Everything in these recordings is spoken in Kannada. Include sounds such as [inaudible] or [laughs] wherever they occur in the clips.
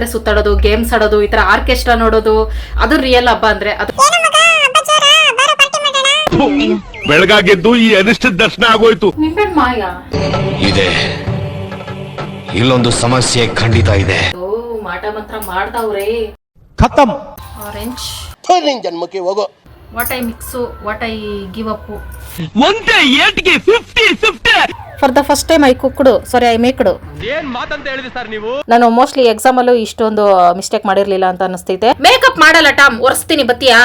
ಜಾತ್ರೆ ಸುತ್ತಾಡೋದು ಗೇಮ್ಸ್ ಆಡೋದು ಈ ತರ ಆರ್ಕೆಸ್ಟ್ರಾ ನೋಡೋದು ಅದು ರಿಯಲ್ ಹಬ್ಬ ಅಂದ್ರೆ ಅದು ಬೆಳಗಾಗಿದ್ದು ಈ ಅನಿಷ್ಟ ದರ್ಶನ ಆಗೋಯ್ತು. ಇದೆ. ಇಲ್ಲೊಂದು ಸಮಸ್ಯೆ ಖಂಡಿತ ಇದೆ. ಓ ಮಾಟ ಮಾತ್ರ ಮಾಡ್ತಾವ್ರಿ. ಖತಮ್. ಆರೆಂಜ್ ಜನ್ಮಕ್ಕೆ ಹೋಗೋ. What I mix what I give up ಒಂದೇ ಏಟ್ಗೆ fifty fifty for the first time I cooked sorry I maked ಏನ್ ಮಾತಂತ ಹೇಳಿದ್ರಿ ಸರ್ ನೀವು? ನಾನು ಮೋಸ್ಟ್ಲಿ ಎಕ್ಸಾಮ್ ಅಲ್ಲೂ ಇಷ್ಟೊಂದು ಮಿಸ್ಟೇಕ್ ಮಾಡಿರ್ಲಿಲ್ಲ ಅಂತ ಅನಿಸ್ತೈತೆ ಮೇಕಪ್ ಮಾಡಲ್ಲ ಟಾಮ್ ಒರೆಸ್ತೀನಿ ಬತ್ತೀಯಾ?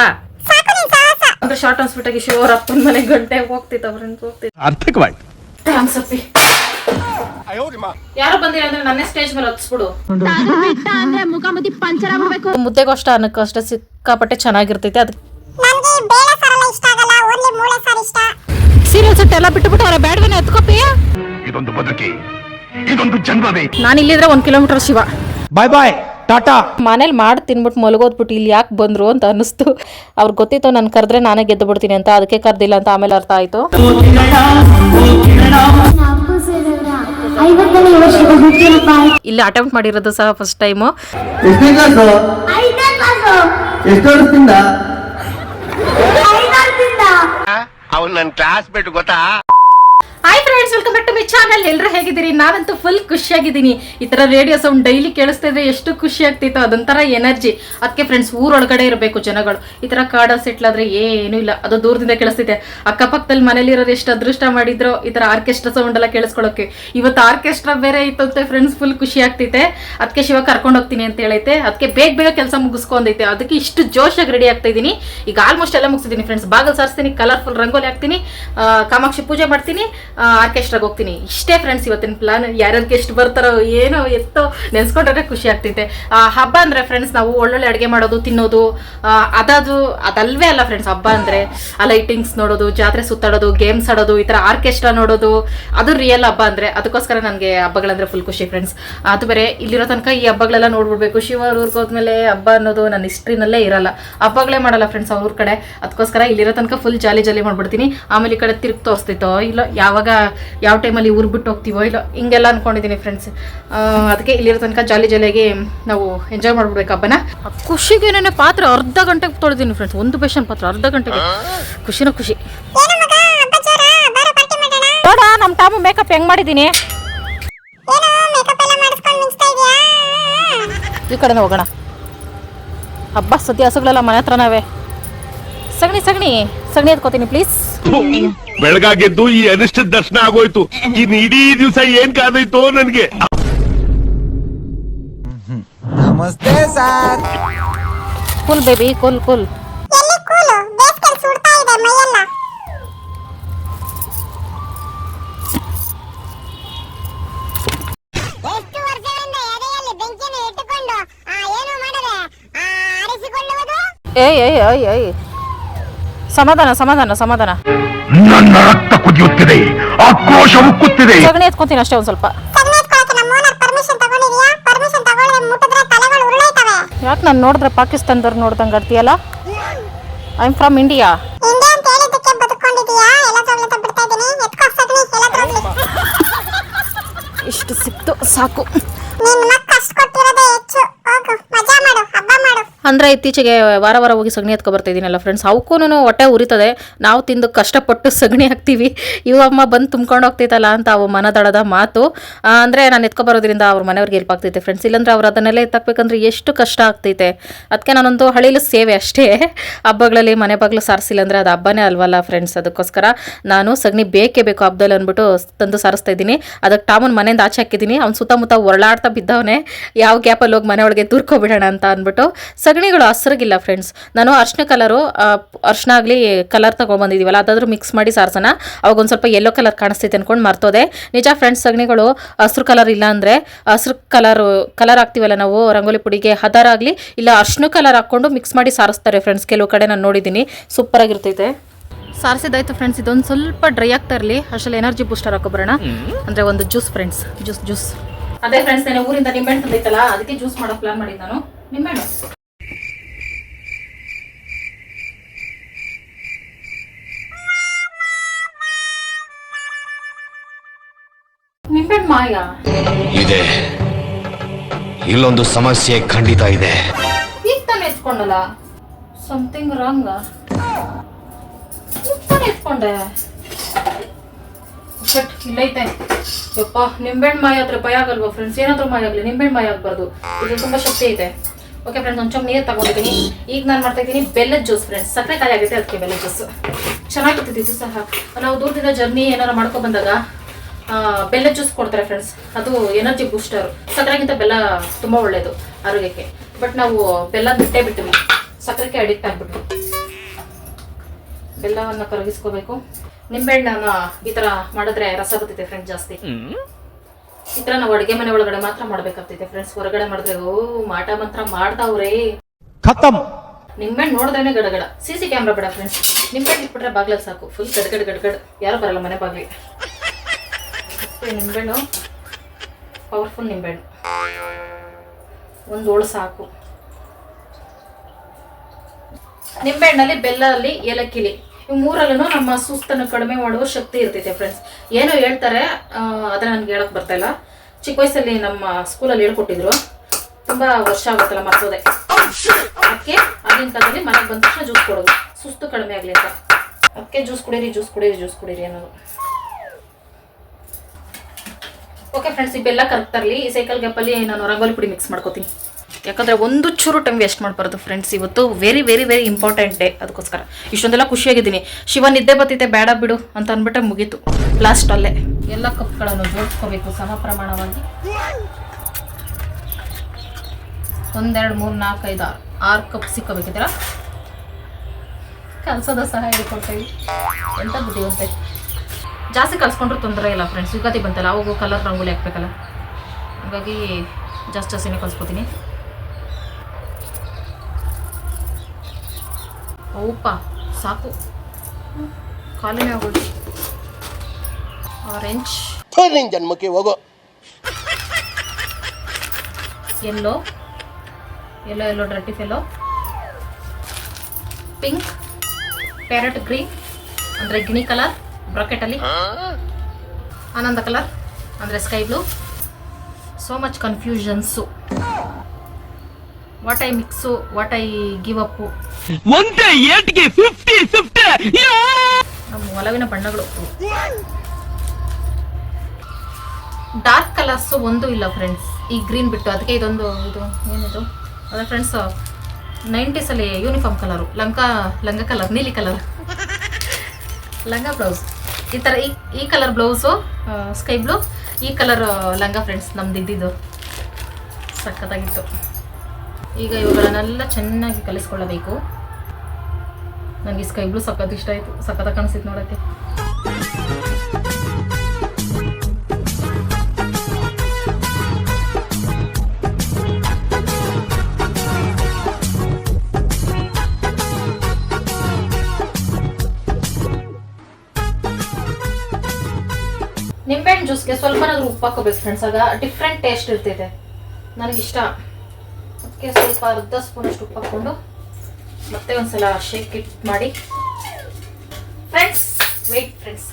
ಅಂದ್ರೆ ಶಾರ್ಟ್ ಹಾಸ್ಪಿಟಲ್ಗೆ ಶಿವರ್ ಅಪ್ಪನ ಮನೆ ಗಂಟೆ ಹೋಗ್ತಿತ್ತು ಮುದ್ದೆಗೂ ಹೋಗ್ತಿತ್ತು ಅರ್ಥಕವಾಗಿ ಥ್ಯಾಂಕ್ಸ್ ಅಪ್ಪಿ ಯಾರು ಬಂದಿಲ್ಲ ಅಂದ್ರೆ ನನ್ನೇ ಸ್ಟೇಜ್ ಮೇಲೆ ಹತ್ಸ್ಬಿಡು ಮುದ್ದೆಗೋಷ್ಟ ಅನ್ನಕ್ಕಷ್ಟೇ ಸಿಕ್ಕಾಪಟ್ಟೆ ಚೆನ್ನಾಗಿರ್ತೈತೆ. ಅದಕ್ಕೆ ಬೇಳೆ ಸಾರಲ್ಲ ಇಷ್ಟ ಆಗಲ್ಲ ಓನ್ಲಿ ಮೂಳೆ ಇಷ್ಟ. ಎಲ್ಲ ಬಿಟ್ಟು ಅವರ ಬ್ಯಾಡ್ವೆನ ಎತ್ಕೋಪಿಯ ಇದೊಂದು ಇದೊಂದು ಜನ್ಮವೇ. ನಾನು ಇಲ್ಲಿದ್ರೆ ಒಂದು kilometre Shiva. Bye bye tata. ಮನೇಲಿ ಮಾಡಿ ತಿನ್ಬಿಟ್ಟು ಮಲಗೋದ್ಬಿಟ್ಟು ಇಲ್ಲಿ ಯಾಕೆ ಬಂದ್ರು ಅಂತ ಅನಿಸ್ತು ಅವ್ರಿಗೆ ಗೊತ್ತಿತ್ತು ನಾನು ಕರೆದ್ರೆ ನಾನೇ ಗೆದ್ದು ಬಿಡ್ತೀನಿ ಅಂತ ಅದಕ್ಕೆ ಕರೆದಿಲ್ಲ ಅಂತ ಆಮೇಲೆ ಅರ್ಥ ಆಯ್ತು. ಇಲ್ಲಿ ಅಟೆಂಪ್ಟ್ ಮಾಡಿರೋದು ಸಹ ಫಸ್ಟ್ ಟೈಮು ಐದಾರ್ದಿಂದ ಅವ್ನು ನನ್ ಕ್ಲಾಸ್ ಬಿಟ್ಟು ಗೊತ್ತಾ hi friends welcome back to my channel ಎಲ್ಲರೂ ಹೇಗಿದ್ದೀರಿ? ನಾನಂತೂ ಫುಲ್ ಖುಷಿಯಾಗಿದ್ದೀನಿ. ಈ ಥರ ರೇಡಿಯೋ ಸೌಂಡ್ ಡೈಲಿ ಕೇಳಿಸ್ತಾ ಇದ್ರೆ ಎಷ್ಟು ಖುಷಿ ಆಗ್ತಿತ್ತು, ಅದೊಂಥರ ಎನರ್ಜಿ ಅದಕ್ಕೆ ಫ್ರೆಂಡ್ಸ್ ಊರೊಳಗಡೆ ಇರಬೇಕು ಜನಗಳು. ಈ ಥರ ಕಾಡ ಸೆಟ್ಲಾದ್ರೆ ಏನೂ ಇಲ್ಲ. ಅದು ದೂರದಿಂದ ಕೇಳಿಸ್ತಿದೆ. ಅಕ್ಕಪಕ್ಕದಲ್ಲಿ ಮನೇಲಿ ಇರೋರು ಎಷ್ಟು ಅದೃಷ್ಟ ಮಾಡಿದ್ರು, ಈ ಥರ ಆರ್ಕೆಸ್ಟ್ರಾ ಸೌಂಡ್ ಎಲ್ಲ ಕೇಳಿಸ್ಕೊಳ್ಳೋಕೆ. ಇವತ್ತು ಆರ್ಕೆಸ್ಟ್ರಾ ಬೇರೆ ಇತ್ತು ಅಂತ ಫ್ರೆಂಡ್ಸ್ ಫುಲ್ ಖುಷಿ ಆಗ್ತೈತೆ ಅದಕ್ಕೆ ಶಿವ ಕರ್ಕೊಂಡು ಹೋಗ್ತೀನಿ ಅಂತ ಹೇಳೈತೆ. ಅದಕ್ಕೆ ಬೇಗ ಬೇಗ ಕೆಲಸ ಮುಗಿಸ್ಕೊಂಡೈತೆ. ಅದಕ್ಕೆ ಇಷ್ಟು ಜೋಶಾಗಿ ರೆಡಿ ಆಗ್ತಾ ಇದ್ದೀನಿ ಈಗ ಆಲ್ಮೋಸ್ಟ್ ಎಲ್ಲ ಮುಗಿಸಿದ್ದೀನಿ ಫ್ರೆಂಡ್ಸ್ ಬಾಗಲ್ ಸಾರಿಸ್ತೀನಿ ಕಲರ್ಫುಲ್ ರಂಗೋಲಿ ಹಾಕ್ತೀನಿ ಕಾಮಾಕ್ಷಿ ಪೂಜೆ ಮಾಡ್ತೀನಿ. ಆರ್ಕೆಸ್ಟ್ರಾಗೆ ಹೋಗ್ತೀನಿ. ಇಷ್ಟೇ ಫ್ರೆಂಡ್ಸ್ ಇವತ್ತಿನ ಪ್ಲಾನ್ ಯಾರ್ಯಾರು ಗೆಸ್ಟ್ ಬರ್ತಾರೋ ಏನೋ ಎತ್ತೋ ನೆನ್ಸ್ಕೊಂಡ್ರೆ ಖುಷಿ ಆಗ್ತೈತೆ. ಹಬ್ಬ ಅಂದರೆ ಫ್ರೆಂಡ್ಸ್ ನಾವು ಒಳ್ಳೊಳ್ಳೆ ಅಡುಗೆ ಮಾಡೋದು, ತಿನ್ನೋದು ಅದಾದು, ಅದಲ್ವೇ ಅಲ್ಲ ಫ್ರೆಂಡ್ಸ್ ಹಬ್ಬ ಅಂದರೆ ಆ ಲೈಟಿಂಗ್ಸ್ ನೋಡೋದು, ಜಾತ್ರೆ ಸುತ್ತಾಡೋದು ಗೇಮ್ಸ್ ಆಡೋದು, ಈ ಥರ ಆರ್ಕೆಸ್ಟ್ರಾ ನೋಡೋದು, ಅದು ರಿಯಲ್ ಹಬ್ಬ ಅಂದರೆ ಅದಕ್ಕೋಸ್ಕರ ನನಗೆ ಹಬ್ಬಗಳಂದ್ರೆ ಫುಲ್ ಖುಷಿ ಫ್ರೆಂಡ್ಸ್ ಅದು ಬೇರೆ ಇಲ್ಲಿರೋ ತನಕ ಈ ಹಬ್ಬಗಳೆಲ್ಲ ನೋಡ್ಬಿಡ್ಬೇಕು. ಶಿವ ಊರ್ಗೆ ಹೋದ್ಮೇಲೆ ಹಬ್ಬ ಅನ್ನೋದು ನನ್ನ ಹಿಸ್ಟ್ರಿನಲ್ಲೇ ಇರಲ್ಲ. ಹಬ್ಬಗಳೇ ಮಾಡಲ್ಲ ಫ್ರೆಂಡ್ಸ್ ಅವ್ರ ಕಡೆ. ಅದಕ್ಕೋಸ್ಕರ ಇಲ್ಲಿರೋ ತನಕ ಫುಲ್ ಜಾಲಿ ಜಾಲಿ ಮಾಡ್ಬಿಡ್ತೀನಿ. ಆಮೇಲೆ ಈ ಕಡೆ ತಿರುಗಿ ತೋರಿಸ್ತಿತ್ತೋ ಇಲ್ಲ, ಯಾವಾಗ ಯಾವ ಟೈಮಲ್ಲಿ ಊರು ಬಿಟ್ಟು ಹೋಗ್ತೀವೋ ಇಲ್ಲ, ಹಿಂಗೆಲ್ಲ ಅನ್ಕೊಂಡಿದ್ದೀನಿ ಫ್ರೆಂಡ್ಸ್ ಅದಕ್ಕೆ ಇಲ್ಲಿರೋ ತನಕ ಜಾಲಿ ಜಾಲಿಯಾಗಿ ನಾವು ಎಂಜಾಯ್ ಮಾಡ್ಬಿಡ್ಬೇಕು ಹಬ್ಬನ. ಖುಷಿಗೆ ಏನೇನೋ ಪಾತ್ರ ಅರ್ಧ ಗಂಟೆಗೆ ತೊಳೆದೀನಿ ಫ್ರೆಂಡ್ಸ್ ಒಂದು ಬೇಷನ್ ಪಾತ್ರ ಅರ್ಧ ಗಂಟೆಗೆ. ಖುಷಿನ ಖುಷಿ. ನೋಡ ನಮ್ಮ ಟಾಮು ಮೇಕಪ್ ಹೆಂಗ್ ಮಾಡಿದ್ದೀನಿ? ಈ ಕಡೆನೇ ಹೋಗೋಣ. ಹಬ್ಬ ಸದ್ಯ ಹಸುಗಳೆಲ್ಲ ಮನೆ ಹತ್ರ ನಾವೇ ಸಗಣಿ ಸಗಣಿ ಸಗಣಿ ಎತ್ಕೋತೀನಿ ಪ್ಲೀಸ್ ಬೆಳಗಾಗೆದ್ದು ಈ ಅನಿಷ್ಟ ದರ್ಶನ ಆಗೋಯ್ತು. ಇನ್ ಇಡೀ ದಿವಸ ಏನ್ ಕಾದೈತೋ ನನ್ಗೆ. ನಮಸ್ತೆ ಸರ್. ಕುಲ್ ಬೇಬಿ ಕುಲ್ ಕುಲ್. ಏಯ್ ಏಯ್ ಏಯ್ ಏಯ್. ಸಮಾಧಾನ ಸಮಾಧಾನ ಸಮಾಧಾನ. ನನ್ನ ರಕ್ತ ಕುದಿಯುತ್ತಿದೆ ಆಕ್ರೋಶ ಉಕ್ಕುತ್ತಿದೆ ಸಗಣಿ ಎತ್ಕೋತೀನಿ ಅಷ್ಟೇ ಒಂದ್ ಸ್ವಲ್ಪ. ಯಾಕೆ ನಾನು ನೋಡಿದ್ರೆ ಪಾಕಿಸ್ತಾನದವ್ರು ನೋಡ್ದಂಗೆ ಅಡ್ತೀಯಲ್ಲ? I am from India India ಅಂತ ಹೇಳಿದ್ದಕ್ಕೆ ಬದುಕೊಂಡಿದೀಯಾ ಎಲ್ಲ ತಗೊಳ್ತಾ ಬಿಡ್ತಾ ಇದೀನಿ ಎತ್ಕೋ ಸಗಣಿ ಎಲ್ಲ ತಗೊಳ್ಳಿ ಇಷ್ಟು ಸಿಕ್ತು ಸಾಕು ನಿನ್ ಮಕ್ಕ ಅಷ್ಟು ಕೊಟ್ಟಿರೋದೇ ಹೆಚ್ಚು ಹೋಗು ಮಜಾ ಮಾಡು ಹಬ್ಬ ಮಾಡು ಅಂದರೆ ಇತ್ತೀಚೆಗೆ ವಾರ ವಾರ ಹೋಗಿ ಸಗಣಿ ಎತ್ಕೊ ಬರ್ತಿದ್ದೀನಲ್ಲ ಫ್ರೆಂಡ್ಸ್ ಅವಕ್ಕೂ ಹೊಟ್ಟೆ ಉರಿತದೆ. ನಾವು ತಿಂದು ಕಷ್ಟಪಟ್ಟು ಸಗಣಿ ಹಾಕ್ತೀವಿ. ಇವ ಅಮ್ಮ ಬಂದು ತುಂಬ್ಕೊಂಡು ಹೋಗ್ತೈತಲ್ಲ ಅಂತ ಅವು ಮನದಳದ ಮಾತು. ಅಂದರೆ ನಾನು ಎತ್ಕೊ ಬರೋದ್ರಿಂದ ಅವ್ರ ಮನೆಯವ್ರಿಗೆ ಹೆಲ್ಪ್ ಆಗ್ತೈತೆ ಫ್ರೆಂಡ್ಸ್ ಇಲ್ಲಾಂದ್ರೆ ಅವ್ರು ಅದನ್ನೆಲ್ಲ ಎತ್ತಾಕ್ಬೇಕಂದ್ರೆ ಎಷ್ಟು ಕಷ್ಟ ಆಗ್ತೈತೆ. ಅದಕ್ಕೆ ನಾನೊಂದು ಹಳ್ಳಿಲಿ ಸೇವೆ ಅಷ್ಟೇ. ಹಬ್ಬಗಳಲ್ಲಿ ಮನೆ ಬಾಗಿಲು ಸಾರಿಸಿಲ್ಲ ಅಂದರೆ ಅದು ಹಬ್ಬನೇ ಅಲ್ವಲ್ಲ ಫ್ರೆಂಡ್ಸ್ ಅದಕ್ಕೋಸ್ಕರ ನಾನು ಸಗಣಿ ಬೇಕೇ ಬೇಕು ಹಬ್ಬದಲ್ಲಿ ಅಂದ್ಬಿಟ್ಟು ತಂದು ಸಾರಿಸ್ತಾ ಇದ್ದೀನಿ. ಅದಕ್ಕೆ ಟಾಮನ್ ಮನೆಯಿಂದ ಆಚೆ ಹಾಕಿದ್ದೀನಿ. ಅವ್ನು ಸುತ್ತಮುತ್ತ ಒರಳಾಡ್ತಾ ಬಿದ್ದವನೇ. ಯಾವ ಗ್ಯಾಪಲ್ಲಿ ಹೋಗಿ ಮನೆಯೊಳಗೆ ಒಳಗೆ ಅಂತ ಅಂದ್ಬಿಟ್ಟು ಸಗಣಿಗಳು ಹಸ್ರಗಿಲ್ಲ ಫ್ರೆಂಡ್ಸ್ ನಾನು ಅರ್ಶಿನ ಕಲರು ಅರ್ಶಿನ ಆಗಲಿ ಕಲರ್ ತೊಗೊಂಬಂದಿದ್ದೀವಲ್ಲ ಅದಾದರೂ ಮಿಕ್ಸ್ ಮಾಡಿ ಸಾರ್ಸೋಣ. ಅವಾಗ ಒಂದು ಸ್ವಲ್ಪ ಯೆಲ್ಲೋ ಕಲರ್ ಕಾಣಿಸ್ತೈತೆ ಅಂದ್ಕೊಂಡು ಮರ್ತೋದೆ. ನಿಜ ಫ್ರೆಂಡ್ಸ್ ಸಗಣಿಗಳು ಹಸ್ರು ಕಲರ್ ಇಲ್ಲ ಅಂದರೆ ಹಸ್ರು ಕಲರ್ ಕಲರ್ ಹಾಕ್ತೀವಲ್ಲ ನಾವು ರಂಗೋಲಿ ಪುಡಿಗೆ ಹದಾರ ಆಗಲಿ ಇಲ್ಲ ಅರ್ಶಿನ ಕಲರ್ ಹಾಕ್ಕೊಂಡು ಮಿಕ್ಸ್ ಮಾಡಿ ಸಾರಿಸ್ತಾರೆ ಫ್ರೆಂಡ್ಸ್ ಕೆಲವು ಕಡೆ ನಾನು ನೋಡಿದ್ದೀನಿ ಸೂಪರ್ ಆಗಿರ್ತೈತೆ. ಸಾರಿಸಿದಾಯ್ತು ಫ್ರೆಂಡ್ಸ್ ಇದೊಂದು ಸ್ವಲ್ಪ ಡ್ರೈ ಆಗ್ತಾ ಇರಲಿ. ಅಷ್ಟಲ್ಲಿ ಎನರ್ಜಿ ಬೂಸ್ಟರ್ ಹಾಕೊಬರೋಣ ಅಂದರೆ ಒಂದು ಜ್ಯೂಸ್ ಫ್ರೆಂಡ್ಸ್ ಜ್ಯೂಸ್ ಜ್ಯೂಸ್ ಅದೇ ಫ್ರೆಂಡ್ಸ್ ನಾನು ಊರಿಂದ ನಿಂಬೆಹಣ್ಣು ತಂದೈತಲ್ಲ ಅದಕ್ಕೆ ಜ್ಯೂಸ್ ಮಾಡೋ ಪ್ಲಾನ್ ಮಾಡಿದ್ದು ನಾನು. ನಿಂಬೆಹಣ್ಣು. ನಿಂಬೆಹಣ್ಣು ಮಾಯ? ಇದೆ. ಇಲ್ಲೊಂದು ಸಮಸ್ಯೆ ಖಂಡಿತ ಇದೆ. ಈಗ ತಾನೇ ಎತ್ಕೊಂಡಲ್ಲ? ಸಮಥಿಂಗ್ ರಾಂಗ ತಾನೇ ಎತ್ಕೊಂಡೆ? ಕಟ್ ಇಲ್ಲೈತೆ. ಯಪ್ಪ ನಿಂಬೆಹಣ್ಣು ಮಾಯ ಹತ್ರ ಭಯ ಆಗಲ್ವಾ ಫ್ರೆಂಡ್ಸ್ ಏನಾದರೂ ಮಾಯ ಆಗಲಿ ನಿಂಬೆಹಣ್ಣು ಮಾಯ ಆಗಬಾರ್ದು. ಇದು ತುಂಬಾ ಶಕ್ತಿ ಇದೆ ಓಕೆ ಫ್ರೆಂಡ್ಸ್ ಒಂಚೂರು ನೀರು ತಗೊಂಡಿದ್ದೀನಿ. ಈಗ ನಾನು ಮಾಡ್ತಾ ಇದ್ದೀನಿ ಬೆಲ್ಲದ ಜ್ಯೂಸ್ ಫ್ರೆಂಡ್ಸ್ ಸಕ್ಕರೆ ಕಾಯಿ ಆಗುತ್ತೆ ಅದಕ್ಕೆ ಬೆಲ್ಲದ ಜ್ಯೂಸ್ ಚೆನ್ನಾಗಿರ್ತೈತಿ ಇದು ಸಹ. ನಾವು ದೂರದಿಂದ ಜರ್ನಿ ಏನಾರ ಮಾಡ್ಕೊ ಬೆಲ್ಲ ಜ್ಯೂಸ್ ಕೊಡ್ತಾರೆ ಫ್ರೆಂಡ್ಸ್ ಅದು ಎನರ್ಜಿ ಬೂಸ್ಟರ್ ಸಕ್ಕರೆಗಿಂತ ಬೆಲ್ಲ ತುಂಬ ಒಳ್ಳೇದು ಆರೋಗ್ಯಕ್ಕೆ. ಬಟ್ ನಾವು ಬೆಲ್ಲ ಬಿಟ್ಟೇ ಬಿಟ್ಟಿವಿ ಸಕ್ಕರೆಗೆ ಅಡಿಕ್ಟ್ ಆಗಿಬಿಟ್ವಿ. ಬೆಲ್ಲವನ್ನು ಕರಗಿಸ್ಕೋಬೇಕು. ನಿಂಬೆಹಣ್ಣನ್ನು ಈ ತರ ಮಾಡಿದ್ರೆ ರಸ ಬರ್ತೈತೆ ಫ್ರೆಂಡ್ಸ್ ಜಾಸ್ತಿ. ಈ ಥರ ನಾವು ಅಡುಗೆ ಮನೆ ಒಳಗಡೆ ಮಾತ್ರ ಮಾಡ್ಬೇಕಾಗ್ತೈತೆ ಫ್ರೆಂಡ್ಸ್ ಹೊರಗಡೆ ಮಾಡಿದ್ರೆ ಓ ಮಾಟ ಮಾತ್ರ ಮಾಡ್ತಾವ್ರೆ. ನಿಂಬೆಹಣ್ಣು ನೋಡಿದ್ರೆ ಗಡಗಡ. ಸಿ ಸಿ ಕ್ಯಾಮ್ರಾ ಬೇಡ ಫ್ರೆಂಡ್ಸ್ ನಿಂಬೆಹಣ್ಣು ಇಟ್ಬಿಟ್ರೆ ಬಾಗ್ಲಲ್ಲಿ ಸಾಕು. ಫುಲ್ ಗಡ್ಗಡ್ ಗಡ್ಗಡ್. ಯಾರು ಬರಲ್ಲ ಮನೆ ಬಾಗ್ಲಿ ಮತ್ತೆ ನಿಂಬೆಹಣ್ಣು ಪವರ್ಫುಲ್ ನಿಂಬೆಹಣ್ಣು. ಒಂದು ಸಾಕು. ನಿಂಬೆಹಣ್ಣಲ್ಲಿ ಬೆಲ್ಲಲ್ಲಿ ಏಲಕ್ಕಿಲಿ. ಇವು ಮೂರಲ್ಲೂ ನಮ್ಮ ಸುಸ್ತನ್ನು ಕಡಿಮೆ ಮಾಡುವ ಶಕ್ತಿ ಇರ್ತೈತೆ ಫ್ರೆಂಡ್ಸ್ ಏನೋ ಹೇಳ್ತಾರೆ ಅದನ್ನ ನನ್ಗೆ ಹೇಳಕ್ ಬರ್ತಾ ಇಲ್ಲ. ಚಿಕ್ಕ ವಯಸ್ಸಲ್ಲಿ ನಮ್ಮ ಸ್ಕೂಲಲ್ಲಿ ಹೇಳ್ಕೊಟ್ಟಿದ್ರು. ತುಂಬಾ ವರ್ಷ ಆಗುತ್ತಲ್ಲ ಮರ್ತೋದೆ ಅದಕ್ಕೆ ಆಗಿನ ಕಾಲದಲ್ಲಿ ಮನೆಗೆ ಬಂದ ತಕ್ಷಣ ಜ್ಯೂಸ್ ಕೊಡೋದು. ಸುಸ್ತು ಕಡಿಮೆ ಆಗಲಿ ಅಂತ. ಅದಕ್ಕೆ ಜ್ಯೂಸ್ ಕುಡೀರಿ ಜ್ಯೂಸ್ ಕುಡೀರಿ ಜ್ಯೂಸ್ ಕುಡೀರಿ ಅನ್ನೋದು. ಓಕೆ ಫ್ರೆಂಡ್ಸ್ ಈ ಬೆಲ್ಲ ಕರಗ್ತಾರಲಿ ಈ ಸೈಕಲ್ ಗ್ಯಾಪಲ್ಲಿ ನಾನು ರಂಗೋಲಿ ಪುಡಿ ಮಿಕ್ಸ್ ಮಾಡ್ಕೋತೀನಿ. ಯಾಕಂದ್ರೆ ಒಂದು ಚೂರು ಟೈಮ್ ವೇಸ್ಟ್ ಮಾಡಬಾರ್ದು ಫ್ರೆಂಡ್ಸ್ ಇವತ್ತು very very very important day ಅದಕ್ಕೋಸ್ಕರ. ಇಷ್ಟೊಂದೆಲ್ಲ ಖುಷಿಯಾಗಿದ್ದೀನಿ. ಶಿವ, ನಿದ್ದೆ ಬರ್ತೈತೆ ಬೇಡ ಬಿಡು ಅಂತ ಅಂದ್ಬಿಟ್ಟೆ ಮುಗೀತು. ಲಾಸ್ಟ್ ಅಲ್ಲೇ. ಎಲ್ಲ ಕಪ್ಗಳನ್ನು ಜೋಡಿಸ್ಕೋಬೇಕು ಸಮ ಪ್ರಮಾಣವಾಗಿ ಒಂದೆರಡು, ಮೂರು ನಾಲ್ಕೈದು ಆರು. ಆರು ಕಪ್ ಸಿಕ್ಕೋಬೇಕಿದ್ದೀರಾ? ಕೆಲಸದ ಸಹಾಯ ಹೇಳ್ಕೊಡ್ತೀವಿ ಎಂತ ಬುದ್ಧಿವಂತೆ ಜಾಸ್ತಿ ಕಲ್ಸ್ಕೊಂಡ್ರೆ ತೊಂದರೆ ಇಲ್ಲ ಫ್ರೆಂಡ್ಸ್ ಯುಗಾದಿ ಬಂತಲ್ಲ ಅವಾಗ ಕಲರ್ ರಂಗೋಲಿ ಹಾಕ್ಬೇಕಲ್ಲ. ಹಾಗಾಗಿ ಜಾಸ್ತಿ ಜಾಸ್ತಿನೇ ಕಲ್ಸ್ಕೊತೀನಿ. ಓಪ ಸಾಕು. ಖಾಲಿನೇ ಆಗೋದು ಆರೆಂಜ್ ನಿನ್ ಜನ್ಮಕ್ಕೆ ಹೋಗೋ. Yellow yellow yellow dirty fellow pink parrot green ಅಂದರೆ ಗಿಣಿ ಕಲರ್ ಬ್ರಾಕೆಟಲ್ಲಿ ಆನಂದ ಕಲರ್ ಅಂದರೆ sky blue so much confusions what I mix what I give up ನಮ್ಮ ಒಲವಿನ ಬಣ್ಣಗಳು. ಡಾರ್ಕ್ ಕಲರ್ಸ್ ಒಂದು ಇಲ್ಲ ಫ್ರೆಂಡ್ಸ್ ಈ ಗ್ರೀನ್ ಬಿಟ್ಟು ಅದಕ್ಕೆ ಇದೊಂದು ಇದು ಏನಿದು? ಅದೇ ಫ್ರೆಂಡ್ಸ್ ನೈಂಟೀಸಲ್ಲಿ ಯೂನಿಫಾರ್ಮ್ ಕಲರು ಲಂಗ [laughs] ಲಂಗ ಕಲರ್ ನೀಲಿ ಕಲರ್ ಲಂಗ ಬ್ಲೌಸ್ ಈ ಥರ ಈ ಈ ಕಲರ್ ಬ್ಲೌಸು ಸ್ಕೈ ಬ್ಲೂ ಈ ಕಲರ್ ಲಂಗ ಫ್ರೆಂಡ್ಸ್ ನಮ್ದು ಇದ್ದಿದ್ದು. ಸಖತ್ತಾಗಿತ್ತು. ಈಗ ಇವುಗಳನ್ನೆಲ್ಲ ಚೆನ್ನಾಗಿ ಕಲಿಸ್ಕೊಳ್ಳಬೇಕು. ನನಗೆ ಸ್ಕೈ ಬ್ಲೂ ಸಖತ್ ಇಷ್ಟ ಆಯಿತು. ಸಖತ್ತಾಗಿ ಕಾಣಿಸ್ತಿತ್ತು ನೋಡೋಕ್ಕೆ. ಜ್ಯೂಸ್ಗೆ ಸ್ವಲ್ಪನಾದ್ರೂ ಉಪ್ಪು ಹಾಕೋಬೇಕು ಫ್ರೆಂಡ್ಸ್ ಆಗ ಡಿಫ್ರೆಂಟ್ ಟೇಸ್ಟ್ ಇರ್ತೈತೆ. ನನಗಿಷ್ಟ. ಅದಕ್ಕೆ ಸ್ವಲ್ಪ ಅರ್ಧ ಸ್ಪೂನ್ ಅಷ್ಟು ಉಪ್ಪು ಹಾಕ್ಕೊಂಡು ಮತ್ತೆ ಒಂದ್ಸಲ ಶೇಕ್ ಇಟ್ ಮಾಡಿ. ಫ್ರೆಂಡ್ಸ್ ವೇಟ್ ಫ್ರೆಂಡ್ಸ್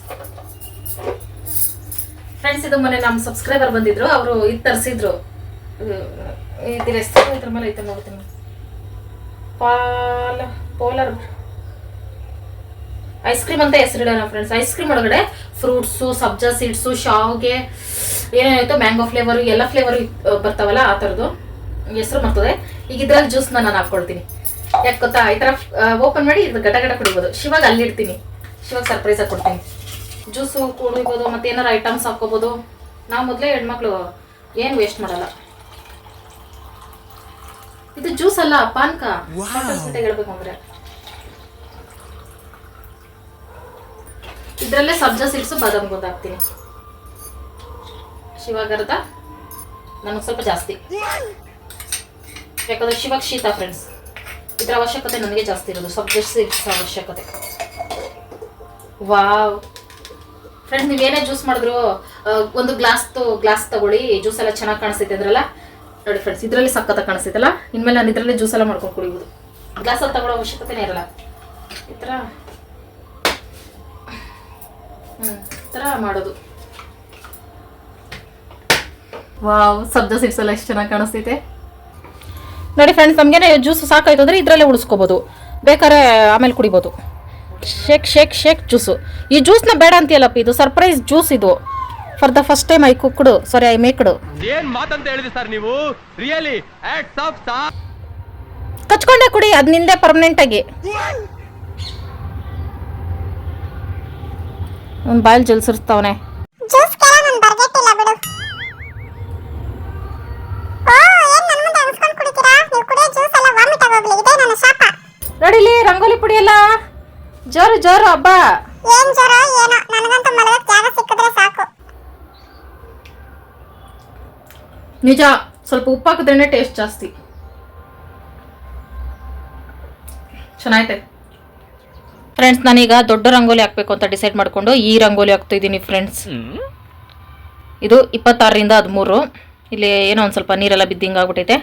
ಫ್ರೆಂಡ್ಸ್ ಇದು ಮೊನ್ನೆ ನಮ್ಮ ಸಬ್ಸ್ಕ್ರೈಬರ್ ಬಂದಿದ್ರು, ಅವರು ಇದು ತರಿಸಿದ್ರು. ಇದ್ರ ಹೆಸರು ಇದ್ರ ಮೇಲೆ ಐತೆ ನೋಡ್ತೀನಿ ಪಾಲ ಪೋಲರ್ ಐಸ್ ಕ್ರೀಮ್ ಅಂತ ಹೆಸರಿಡೋಣ ಫ್ರೆಂಡ್ಸ್ ಐಸ್ ಕ್ರೀಮ್ ಒಳಗಡೆ ಫ್ರೂಟ್ಸು ಸಬ್ಜಾ ಸೀಡ್ಸು ಶಾವ್ಗೆ ಏನೇನಾಯ್ತು ಮ್ಯಾಂಗೋ ಫ್ಲೇವರು ಎಲ್ಲ ಫ್ಲೇವರು ಬರ್ತಾವಲ್ಲ ಆ ಥರದ್ದು ಹೆಸರು ಬರ್ತದೆ ಈಗ ಇದ್ರಲ್ಲಿ ಜ್ಯೂಸ್ನ ನಾನು ಹಾಕ್ಕೊಳ್ತೀನಿ ಯಾಕೆ ಗೊತ್ತಾ? ಈ ಥರ ಓಪನ್ ಮಾಡಿ ಇದು ಗಟ ಗಟ ಕುಡಿಬೋದು. ಶಿವಾಗ ಅಲ್ಲಿಡ್ತೀನಿ ಶಿವಾಗ ಸರ್ಪ್ರೈಸ್ ಆಗಿ ಕೊಡ್ತೀನಿ. ಜ್ಯೂಸು ಕುಡಿಬೋದು ಮತ್ತೆ ಏನಾರು ಐಟಮ್ಸ್ ಹಾಕ್ಕೋಬೋದು. ನಾವು ಮೊದಲೇ ಹೆಣ್ಮಕ್ಳು ಏನು ವೇಸ್ಟ್ ಮಾಡಲ್ಲ. ಇದು ಜ್ಯೂಸ್ ಅಲ್ಲ ಪಾನ್ಕ. ಹೇಳ್ಬೇಕು ಅಂದ್ರೆ. ಇದರಲ್ಲೇ ಸಬ್ಜಾ ಸಿಲ್ಸು ಬಾದಾಮ್ ಗೋಂದ್ ಹಾಕ್ತೀನಿ. ಶಿವಾಗರದ ನನಗೆ ಸ್ವಲ್ಪ ಜಾಸ್ತಿ. ಯಾಕಂದ್ರೆ ಶಿವಾಗ ಶೀತ ಫ್ರೆಂಡ್ಸ್ ಇದರ ಅವಶ್ಯಕತೆ ನನಗೆ ಜಾಸ್ತಿ ಇರೋದು. ಸಬ್ಜಾ ಸಿಲ್ಸ್ ಅವಶ್ಯಕತೆ. ವಾವ್. ಫ್ರೆಂಡ್ಸ್ ನೀವೇನೇ ಜ್ಯೂಸ್ ಮಾಡಿದ್ರು ಒಂದು ಗ್ಲಾಸ್ ಗ್ಲಾಸ್ ತಗೊಳ್ಳಿ. ಜ್ಯೂಸ್ ಎಲ್ಲ ಚೆನ್ನಾಗಿ ಕಾಣಿಸ್ತೈತೆ ಅದ್ರಲ್ಲ. ನೋಡಿ ಫ್ರೆಂಡ್ಸ್ ಇದರಲ್ಲಿ ಸಕ್ಕತ್ತ ಕಾಣಿಸ್ತೈತಲ್ಲ? ಇನ್ಮೇಲೆ ನಾನು ಇದರಲ್ಲೇ ಜ್ಯೂಸ್ ಎಲ್ಲ ಮಾಡ್ಕೊಂಡು ಕುಡಿಬೋದು. ಗ್ಲಾಸಲ್ಲಿ ತಗೊಳ್ಳೋ ಅವಶ್ಯಕತೆನೇ ಇರಲ್ಲ. ಈ ಥರ ಥರ ಮಾಡೋದು. ವಾವ್ ಸಬ್ಜಾ ಸೀಡ್ಸ್ ಎಲ್ಲ ಎಷ್ಟು ಚೆನ್ನಾಗಿ ಕಾಣಿಸ್ತೈತೆ ನೋಡಿ ಫ್ರೆಂಡ್ಸ್ ನಮಗೇನೆ ಜ್ಯೂಸ್ ಸಾಕಾಯ್ತು ಅಂದರೆ ಇದರಲ್ಲೇ ಉಳಿಸ್ಕೋಬೋದು. ಬೇಕಾದ್ರೆ ಆಮೇಲೆ ಕುಡಿಬೋದು. ಶೇಕ್ ಶೇಕ್ ಶೇಕ್ ಜ್ಯೂಸು ಈ ಜ್ಯೂಸ್ನ ಬೇಡ ಅಂತೀಯಲ್ಲಪ್ಪ ಇದು ಸರ್ಪ್ರೈಸ್ ಜ್ಯೂಸ್ ಇದು. For the first time I cooked sorry I maked ಏನ್ ಮಾತಂತ ಹೇಳಿದ್ರಿ ಸರ್ ನೀವು? ರಿಯಲಿ ಆಟ್ಸ್ ಆಫ್ ಸಾರ್ ಕಚ್ಕೊಂಡೆ ಕುಡಿ ಅದು ನಿಂದೆ ಪರ್ಮನೆಂಟ್ ಆಗಿ ಒಂದು ಬಾಯಲ್ಲಿ ಜಲ್ಸಿರ್ತಾವನೆ ಜ್ಯೂಸ್ ಕೆಲ ನನ್ ಬರ್ಗೆಟ್ಟಿಲ್ಲ ಬಿಡು ಓ ಏನ್ ನನ್ ಮುಂದೆ ಅನ್ಸ್ಕೊಂಡ್ ಕುಡಿತೀರಾ ನೀವು ಕುಡಿಯೋ ಜ್ಯೂಸ್ ಎಲ್ಲ ವಾಮಿಟ್ ಆಗೋಗ್ಲಿ ಇದೇ ನನ್ನ ಶಾಪ. ನೋಡಿಲಿ ರಂಗೋಲಿ ಪುಡಿ ಎಲ್ಲ? ಜೋರು ಜೋರು ಹಬ್ಬ. ಏನ್ ಜ್ವರ ಏನೋ ನನಗಂತೂ ಮಲಗಕ್ ಜಾಗ ಸಿಕ್ಕಿದ್ರೆ ಸಾಕು. ನಿಜ ಸ್ವಲ್ಪ ಉಪ್ಪು ಹಾಕಿದ್ರೇನೆ ಟೇಸ್ಟ್ ಜಾಸ್ತಿ. ಚೆನ್ನಾಯ್ತೆ ಫ್ರೆಂಡ್ಸ್ ನಾನೀಗ ದೊಡ್ಡ ರಂಗೋಲಿ ಹಾಕ್ಬೇಕು ಅಂತ ಡಿಸೈಡ್ ಮಾಡ್ಕೊಂಡು ಈ ರಂಗೋಲಿ ಹಾಕ್ತಾ ಇದ್ದೀನಿ ಫ್ರೆಂಡ್ಸ್ ಇದು ಇಪ್ಪತ್ತಾರರಿಂದ ಹದಿಮೂರು. ಇಲ್ಲಿ ಏನೋ ಒಂದು ಸ್ವಲ್ಪ ನೀರೆಲ್ಲ ಬಿದ್ದಿಂಗ್ ಆಗ್ಬಿಟ್ಟೈತೆ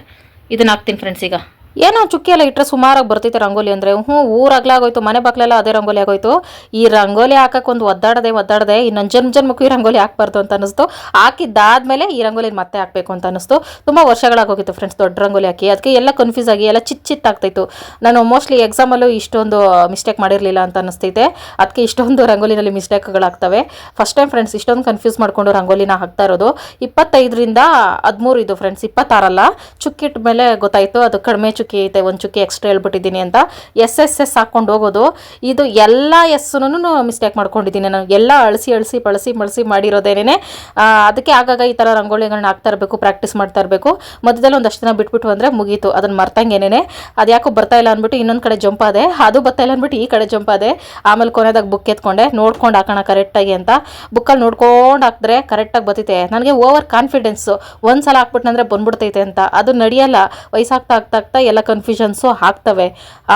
ಇದನ್ನ ಹಾಕ್ತೀನಿ ಫ್ರೆಂಡ್ಸ್ ಈಗ. ಏನೋ ಚುಕ್ಕಿ ಎಲ್ಲ ಇಟ್ಟರೆ ಸುಮಾರಾಗಿ ಬರ್ತೈತೆ ರಂಗೋಲಿ ಅಂದರೆ. ಹ್ಞೂ ಊರಾಗ್ಲಾಗೋಯ್ತು ಮನೆ ಬಾಗ್ಲೆಲ್ಲ ಅದೇ ರಂಗೋಲಿ ಆಗೋಯ್ತು. ಈ ರಂಗೋಲಿ ಹಾಕಕ್ಕೆ ಒಂದು ಒದ್ದಾಡದೆ ಒದ್ದಾಡದೆ ನನ್ನ ಜನ್ಮ ಜನ್ಮಕ್ಕೂ ಈ ರಂಗೋಲಿ ಹಾಕ್ಬಾರ್ದು ಅಂತ ಅನಿಸ್ತು ಹಾಕಿದ್ದಾದ್ಮೇಲೆ ಈ ರಂಗೋಲಿ ಮತ್ತೆ ಹಾಕಬೇಕು ಅಂತ ಅನಿಸ್ತು ತುಂಬ ವರ್ಷಗಳಾಗೋಗಿತ್ತು ಫ್ರೆಂಡ್ಸ್ ದೊಡ್ಡ ರಂಗೋಲಿ ಹಾಕಿ. ಅದಕ್ಕೆ ಎಲ್ಲ ಕನ್ಫ್ಯೂಸ್ ಆಗಿ, ಎಲ್ಲ ಚಿತ್ ಚಿತ್ ಆಗ್ತಾಯಿತ್ತು ನಾನು ಮೋಸ್ಟ್ಲಿ ಎಕ್ಸಾಮಲ್ಲೂ ಇಷ್ಟೊಂದು ಮಿಸ್ಟೇಕ್ ಮಾಡಿರಲಿಲ್ಲ ಅಂತ ಅನಿಸ್ತೈತೆ ಅದಕ್ಕೆ ಇಷ್ಟೊಂದು ರಂಗೋಲಿನಲ್ಲಿ ಮಿಸ್ಟೇಕ್ಗಳಾಗ್ತವೆ ಫಸ್ಟ್ ಟೈಮ್ ಫ್ರೆಂಡ್ಸ್ ಇಷ್ಟೊಂದು ಕನ್ಫ್ಯೂಸ್ ಮಾಡಿಕೊಂಡು ರಂಗೋಲಿನ ಹಾಕ್ತಾ ಇರೋದು. ಇಪ್ಪತ್ತೈದರಿಂದ ಹದಿಮೂರು ಇದು ಫ್ರೆಂಡ್ಸ್ ಇಪ್ಪತ್ತಾರಲ್ಲ. ಚುಕ್ಕಿಟ್ಟ ಮೇಲೆ ಗೊತ್ತಾಯಿತು, ಅದು ಕಡಿಮೆ ಚುಕ್ಕಿ ಐತೆ, ಒಂದು ಚುಕ್ಕಿ ಎಕ್ಸ್ಟ್ರಾ ಹೇಳ್ಬಿಟ್ಟಿದ್ದೀನಿ ಅಂತ ಎಸ್ ಎಸ್ ಎಸ್ ಹಾಕ್ಕೊಂಡು ಹೋಗೋದು. ಇದು ಎಲ್ಲ ಎಸ್ಸನ್ನು ಮಿಸ್ಟೇಕ್ ಮಾಡ್ಕೊಂಡಿದ್ದೀನಿ ನಾನು. ಎಲ್ಲ ಅಳಿಸಿ ಅಳಿಸಿ ಬಳಸಿ ಬಳಸಿ ಮಾಡಿರೋದೇನೇ ಅದಕ್ಕೆ ಆಗಾಗ ಈ ಥರ ರಂಗೋಲಿಗಳನ್ನ ಹಾಕ್ತಾ ಇರಬೇಕು ಪ್ರಾಕ್ಟೀಸ್ ಮಾಡ್ತಾ ಇರಬೇಕು. ಮಧ್ಯದಲ್ಲಿ ಒಂದಷ್ಟು ದಿನ ಬಿಟ್ಬಿಟ್ಟು ಅಂದರೆ ಮುಗೀತು. ಅದನ್ನು ಮರ್ತಂಗೇನೇ ಅದು ಯಾಕೋ ಬರ್ತಾ ಇಲ್ಲ ಅಂದ್ಬಿಟ್ಟು ಇನ್ನೊಂದು ಕಡೆ ಜಂಪ್ ಆದೆ. ಅದು ಬರ್ತಾ ಇಲ್ಲ ಅಂದ್ಬಿಟ್ಟು ಈ ಕಡೆ ಜಂಪ್ ಆದೆ. ಆಮೇಲೆ ಕೊನೆದಾಗ ಬುಕ್ ಎತ್ಕೊಂಡೆ. ನೋಡ್ಕೊಂಡು ಹಾಕೋಣ ಕರೆಕ್ಟಾಗಿ ಅಂತ. ಬುಕ್ಕಲ್ಲಿ ನೋಡ್ಕೊಂಡು ಹಾಕಿದ್ರೆ ಕರೆಕ್ಟಾಗಿ ಬರ್ತೈತೆ ನನಗೆ ಓವರ್ ಕಾನ್ಫಿಡೆನ್ಸು ಒಂದು ಸಲ ಹಾಕ್ಬಿಟ್ನಂದ್ರೆ ಬಂದ್ಬಿಡ್ತೈತೆ ಅಂತ. ಅದು ನಡೆಯಲ್ಲ. ವಯಸ್ಸಾಗ್ತಾ, ಆಗ್ತಾ ಆಗ್ತಾ ಎಲ್ಲ ಕನ್ಫ್ಯೂಷನ್ಸು ಆಗ್ತವೆ.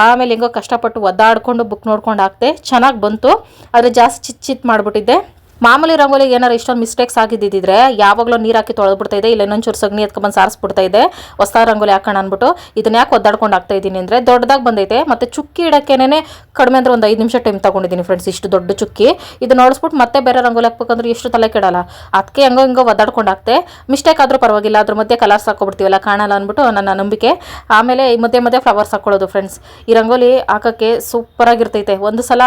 ಆಮೇಲೆ ಹೆಂಗೋ ಕಷ್ಟಪಟ್ಟು ಒದ್ದಾಡಿಕೊಂಡು ಬುಕ್ ನೋಡ್ಕೊಂಡು ಹಾಕ್ತೆ ಚೆನ್ನಾಗಿ ಬಂತು. ಆದರೆ ಜಾಸ್ತಿ ಚಿತ್ ಚಿತ್ ಮಾಡಿಬಿಟ್ಟಿದ್ದೆ. ಮಾಮೂಲಿ ರಂಗೋಲಿಗೆ ಏನಾರು ಇಷ್ಟೊಂದು ಮಿಸ್ಟೇಕ್ಸ್ ಆಗಿದ್ದಿದ್ರೆ ಯಾವಾಗಲೂ ನೀರು ಹಾಕಿ ತೊಳೆದ್ಬಿಡ್ತಾ ಇದೆ ಇಲ್ಲ ಇನ್ನೊಂಚೂರು ಸಗಣಿ ಎತ್ಕೊಂಡ್ಬಂದು ಸಾರಿಸ್ಬಿಡ್ತಾ ಇದೆ ಹೊಸ ರಂಗೋಲಿ ಹಾಕೋಣ ಅಂದ್ಬಿಟ್ಟು ಇದನ್ನ ಯಾಕೆ ಒದ್ದಾಡ್ಕೊಂಡು ಹಾಕ್ತಾ ಇದ್ದೀನಿ ಅಂದರೆ ದೊಡ್ಡದಾಗಿ ಬಂದೈತೆ ಮತ್ತು ಚುಕ್ಕಿ ಇಡೋಕ್ಕೇನೆ ಕಡಿಮೆ ಅಂದರೆ ಒಂದು ಐದು ನಿಮಿಷ ಟೈಮ್ ತೊಗೊಂಡಿದ್ದೀನಿ ಫ್ರೆಂಡ್ಸ್ ಇಷ್ಟು ದೊಡ್ಡ ಚುಕ್ಕಿ. ಇದನ್ನ ನೋಡಿಸ್ಬಿಟ್ಟು ಮತ್ತೆ ಬೇರೆ ರಂಗೋಲಿ ಹಾಕ್ಬೇಕಂದ್ರೆ ಎಷ್ಟು ತಲೆ ಕೆಡಲ್ಲ. ಅದಕ್ಕೆ ಹೆಂಗೋ ಹಿಂಗೋ ಒದ್ದಾಡ್ಕೊಂಡು ಹಾಕ್ತೆ. ಮಿಸ್ಟೇಕ್ ಆದರೂ ಪರವಾಗಿಲ್ಲ, ಅದ್ರ ಮಧ್ಯೆ ಕಲರ್ಸ್ ಹಾಕೊಬಿಡ್ತೀವಲ್ಲ, ಕಾಣಲ್ಲ ಅಂದ್ಬಿಟ್ಟು ನನ್ನ ನಂಬಿಕೆ. ಆಮೇಲೆ ಈ ಮಧ್ಯೆ ಮಧ್ಯೆ ಫ್ಲವರ್ಸ್ ಹಾಕೊಳ್ಳೋದು ಫ್ರೆಂಡ್ಸ್ ಈ ರಂಗೋಲಿ ಹಾಕೋಕ್ಕೆ ಸೂಪರಾಗಿರ್ತೈತೆ ಒಂದು ಸಲ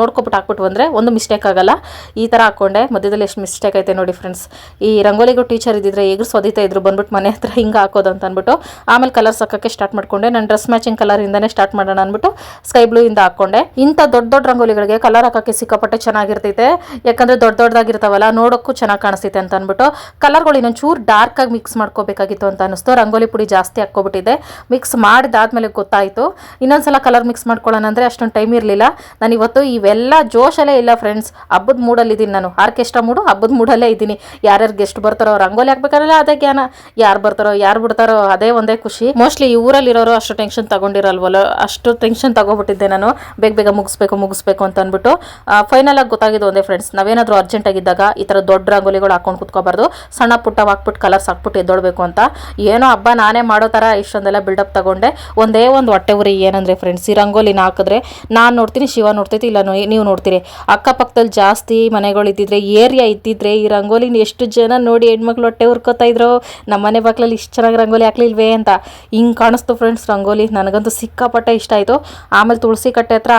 ನೋಡ್ಕೊಬಿಟ್ಟು ಹಾಕ್ಬಿಟ್ಟು ಅಂದರೆ ಒಂದು ಮಿಸ್ಟೇಕ್ ಆಗಲ್ಲ. ಈ ಥರ ಹಾಕ್ಕೊಂಡೆ ಮಧ್ಯದಲ್ಲಿ ಎಷ್ಟು ಮಿಸ್ಟೇಕ್ ಐತೆ ನೋಡಿ ಫ್ರೆಂಡ್ಸ್ ಈ ರಂಗೋಲಿಗೂ ಟೀಚರ್ ಇದ್ದಿದ್ರೆ ಎಗ್ರು ಸೊದಿತಾ ಇದ್ರು? ಬಂದ್ಬಿಟ್ಟು ಮನೆ ಹತ್ರ ಹಿಂಗೆ ಹಾಕೋದು ಅಂತ ಅಂದ್ಬಿಟ್ಟು, ಆಮೇಲೆ ಕಲರ್ಸ್ ಹಾಕೋಕ್ಕೆ ಸ್ಟಾರ್ಟ್ ಮಾಡ್ಕೊಂಡೆ. ನಾನು ಡ್ರೆಸ್ ಮ್ಯಾಚಿಂಗ್ ಕಲರಿಂದನೇ ಸ್ಟಾರ್ಟ್ ಮಾಡೋಣ ಅಂದ್ಬಿಟ್ಟು ಸ್ಕೈ ಬ್ಲೂ ಇಂದ ಹಾಕ್ಕೊಂಡೆ ಇಂಥ ದೊಡ್ಡ ದೊಡ್ಡ ರಂಗೋಲಿಗಳಿಗೆ ಕಲರ್ ಹಾಕೋಕ್ಕೆ ಸಿಕ್ಕಾಪಟ್ಟೆ ಚೆನ್ನಾಗಿರ್ತೈತೆ. ಯಾಕಂದರೆ ದೊಡ್ಡ ದೊಡ್ಡದಾಗಿರ್ತಾವಲ್ಲ, ನೋಡೋಕ್ಕೂ ಚೆನ್ನಾಗಿ ಕಾಣಿಸ್ತೈತೆ ಅಂತ ಅಂದ್ಬಿಟ್ಟು ಕಲರ್ಗಳು ಇನ್ನೊಂದು ಚೂರು ಡಾರ್ಕಾಗಿ ಮಿಕ್ಸ್ ಮಾಡ್ಕೋಬೇಕಾಗಿತ್ತು ಅಂತ ಅನಿಸ್ತು ರಂಗೋಲಿ ಪುಡಿ ಜಾಸ್ತಿ ಹಾಕ್ಕೊಬಿಟ್ಟಿದೆ ಮಿಕ್ಸ್ ಮಾಡಿದಾದ್ಮೇಲೆ ಗೊತ್ತಾಯಿತು. ಇನ್ನೊಂದ್ಸಲ ಕಲರ್ ಮಿಕ್ಸ್ ಮಾಡ್ಕೊಳ್ಳೋಣ ಅಂದರೆ ಅಷ್ಟೊಂದು ಟೈಮ್ ಇರಲಿಲ್ಲ. ನಾನು ಇವತ್ತು ಇವೆಲ್ಲ ಜೋಶಲ್ಲೇ ಇಲ್ಲ ಫ್ರೆಂಡ್ಸ್ ಹಬ್ಬದ ಮೂಡಲ್ಲಿ ಇದ್ದೀನಿ ನಾನು. ಆರ್ಕೆಸ್ಟ್ರಾ ಮೂಡು, ಹಬ್ಬದ ಮೂಡಲ್ಲೇ ಇದ್ದೀನಿ. ಯಾರ್ಯಾರು ಗೆಸ್ಟ್ ಬರ್ತಾರೋ ರಂಗೋಲಿ ಹಾಕ್ಬೇಕಾರಲ್ಲ ಅದೇ ಜ್ಞಾನ. ಯಾರು ಬರ್ತಾರೋ, ಯಾರು ಬಿಡ್ತಾರೋ ಅದೇ ಒಂದೇ ಖುಷಿ. ಮೋಸ್ಟ್ಲಿ ಈ ಊರಲ್ಲಿರೋರು ಅಷ್ಟು ಟೆನ್ಷನ್ ತಗೊಂಡಿರಲ್ವಲ್ಲ, ಅಷ್ಟು ಟೆನ್ಷನ್ ತಗೊಬಿಟ್ಟಿದ್ದೆ ನಾನು. ಬೇಗ ಬೇಗ ಮುಗಿಸ್ಬೇಕು ಮುಗಿಸ್ಬೇಕು ಅಂತ ಅಂದ್ಬಿಟ್ಟು ಫೈನಲ್ ಆಗಿ ಗೊತ್ತಾಗಿದ್ದು ಒಂದೇ ಫ್ರೆಂಡ್ಸ್ ನಾವೇನಾದರೂ ಅರ್ಜೆಂಟ್ ಆಗಿದ್ದಾಗ ಈ ಥರ ದೊಡ್ಡ ರಂಗೋಲಿಗಳು ಹಾಕೊಂಡು ಕುತ್ಕೋಬಾರ್ದು. ಸಣ್ಣ ಪುಟ್ಟ ಹಾಕ್ಬಿಟ್ಟು ಕಲರ್ಸ್ ಹಾಕ್ಬಿಟ್ಟು ಎದ್ದೊಳ್ಬೇಕು ಅಂತ. ಏನೋ ಹಬ್ಬ ನಾನೇ ಮಾಡೋ ಥರ ಇಷ್ಟೊಂದೆಲ್ಲ ಬಿಲ್ಡಪ್ ತಗೊಂಡೆ. ಒಂದೇ ಒಂದು ಹೊಟ್ಟೆ ಉರಿ ಏನಂದ್ರೆ ಫ್ರೆಂಡ್ಸ್ ಈ ರಂಗೋಲಿನ ಹಾಕಿದ್ರೆ ನಾನು ನೋಡ್ತೀನಿ, ಶಿವ ನೋಡ್ತೈತಿ, ಇಲ್ಲ ನೀವು ನೋಡ್ತೀರಿ. ಅಕ್ಕಪಕ್ಕದಲ್ಲಿ ಜಾಸ್ತಿ ಮನೆಗಳು ಇದ್ದಿದ್ರೆ, ಏರಿಯಾ ಇದ್ದಿದ್ರೆ, ಈ ರಂಗೋಲಿನ ಎಷ್ಟು ಜನ ನೋಡಿ ಹೆಣ್ಮಕ್ಳು ಹೊಟ್ಟೆ ಹುರ್ಕೋತಾ ಇದ್ರು ನಮ್ಮ ಮನೆ ಬಾಗ್ಲಲ್ಲಿ ಇಷ್ಟು ಚೆನ್ನಾಗಿ ರಂಗೋಲಿ ಹಾಕ್ಲಿಲ್ವೇ ಅಂತ ಹಿಂಗೆ ಕಾಣಿಸ್ತು ಫ್ರೆಂಡ್ಸ್ ರಂಗೋಲಿ. ನನಗಂತೂ ಸಿಕ್ಕಾಪಟ್ಟೆ ಇಷ್ಟ ಆಯಿತು. ಆಮೇಲೆ ತುಳಸಿ ಕಟ್ಟೆ ಹತ್ರ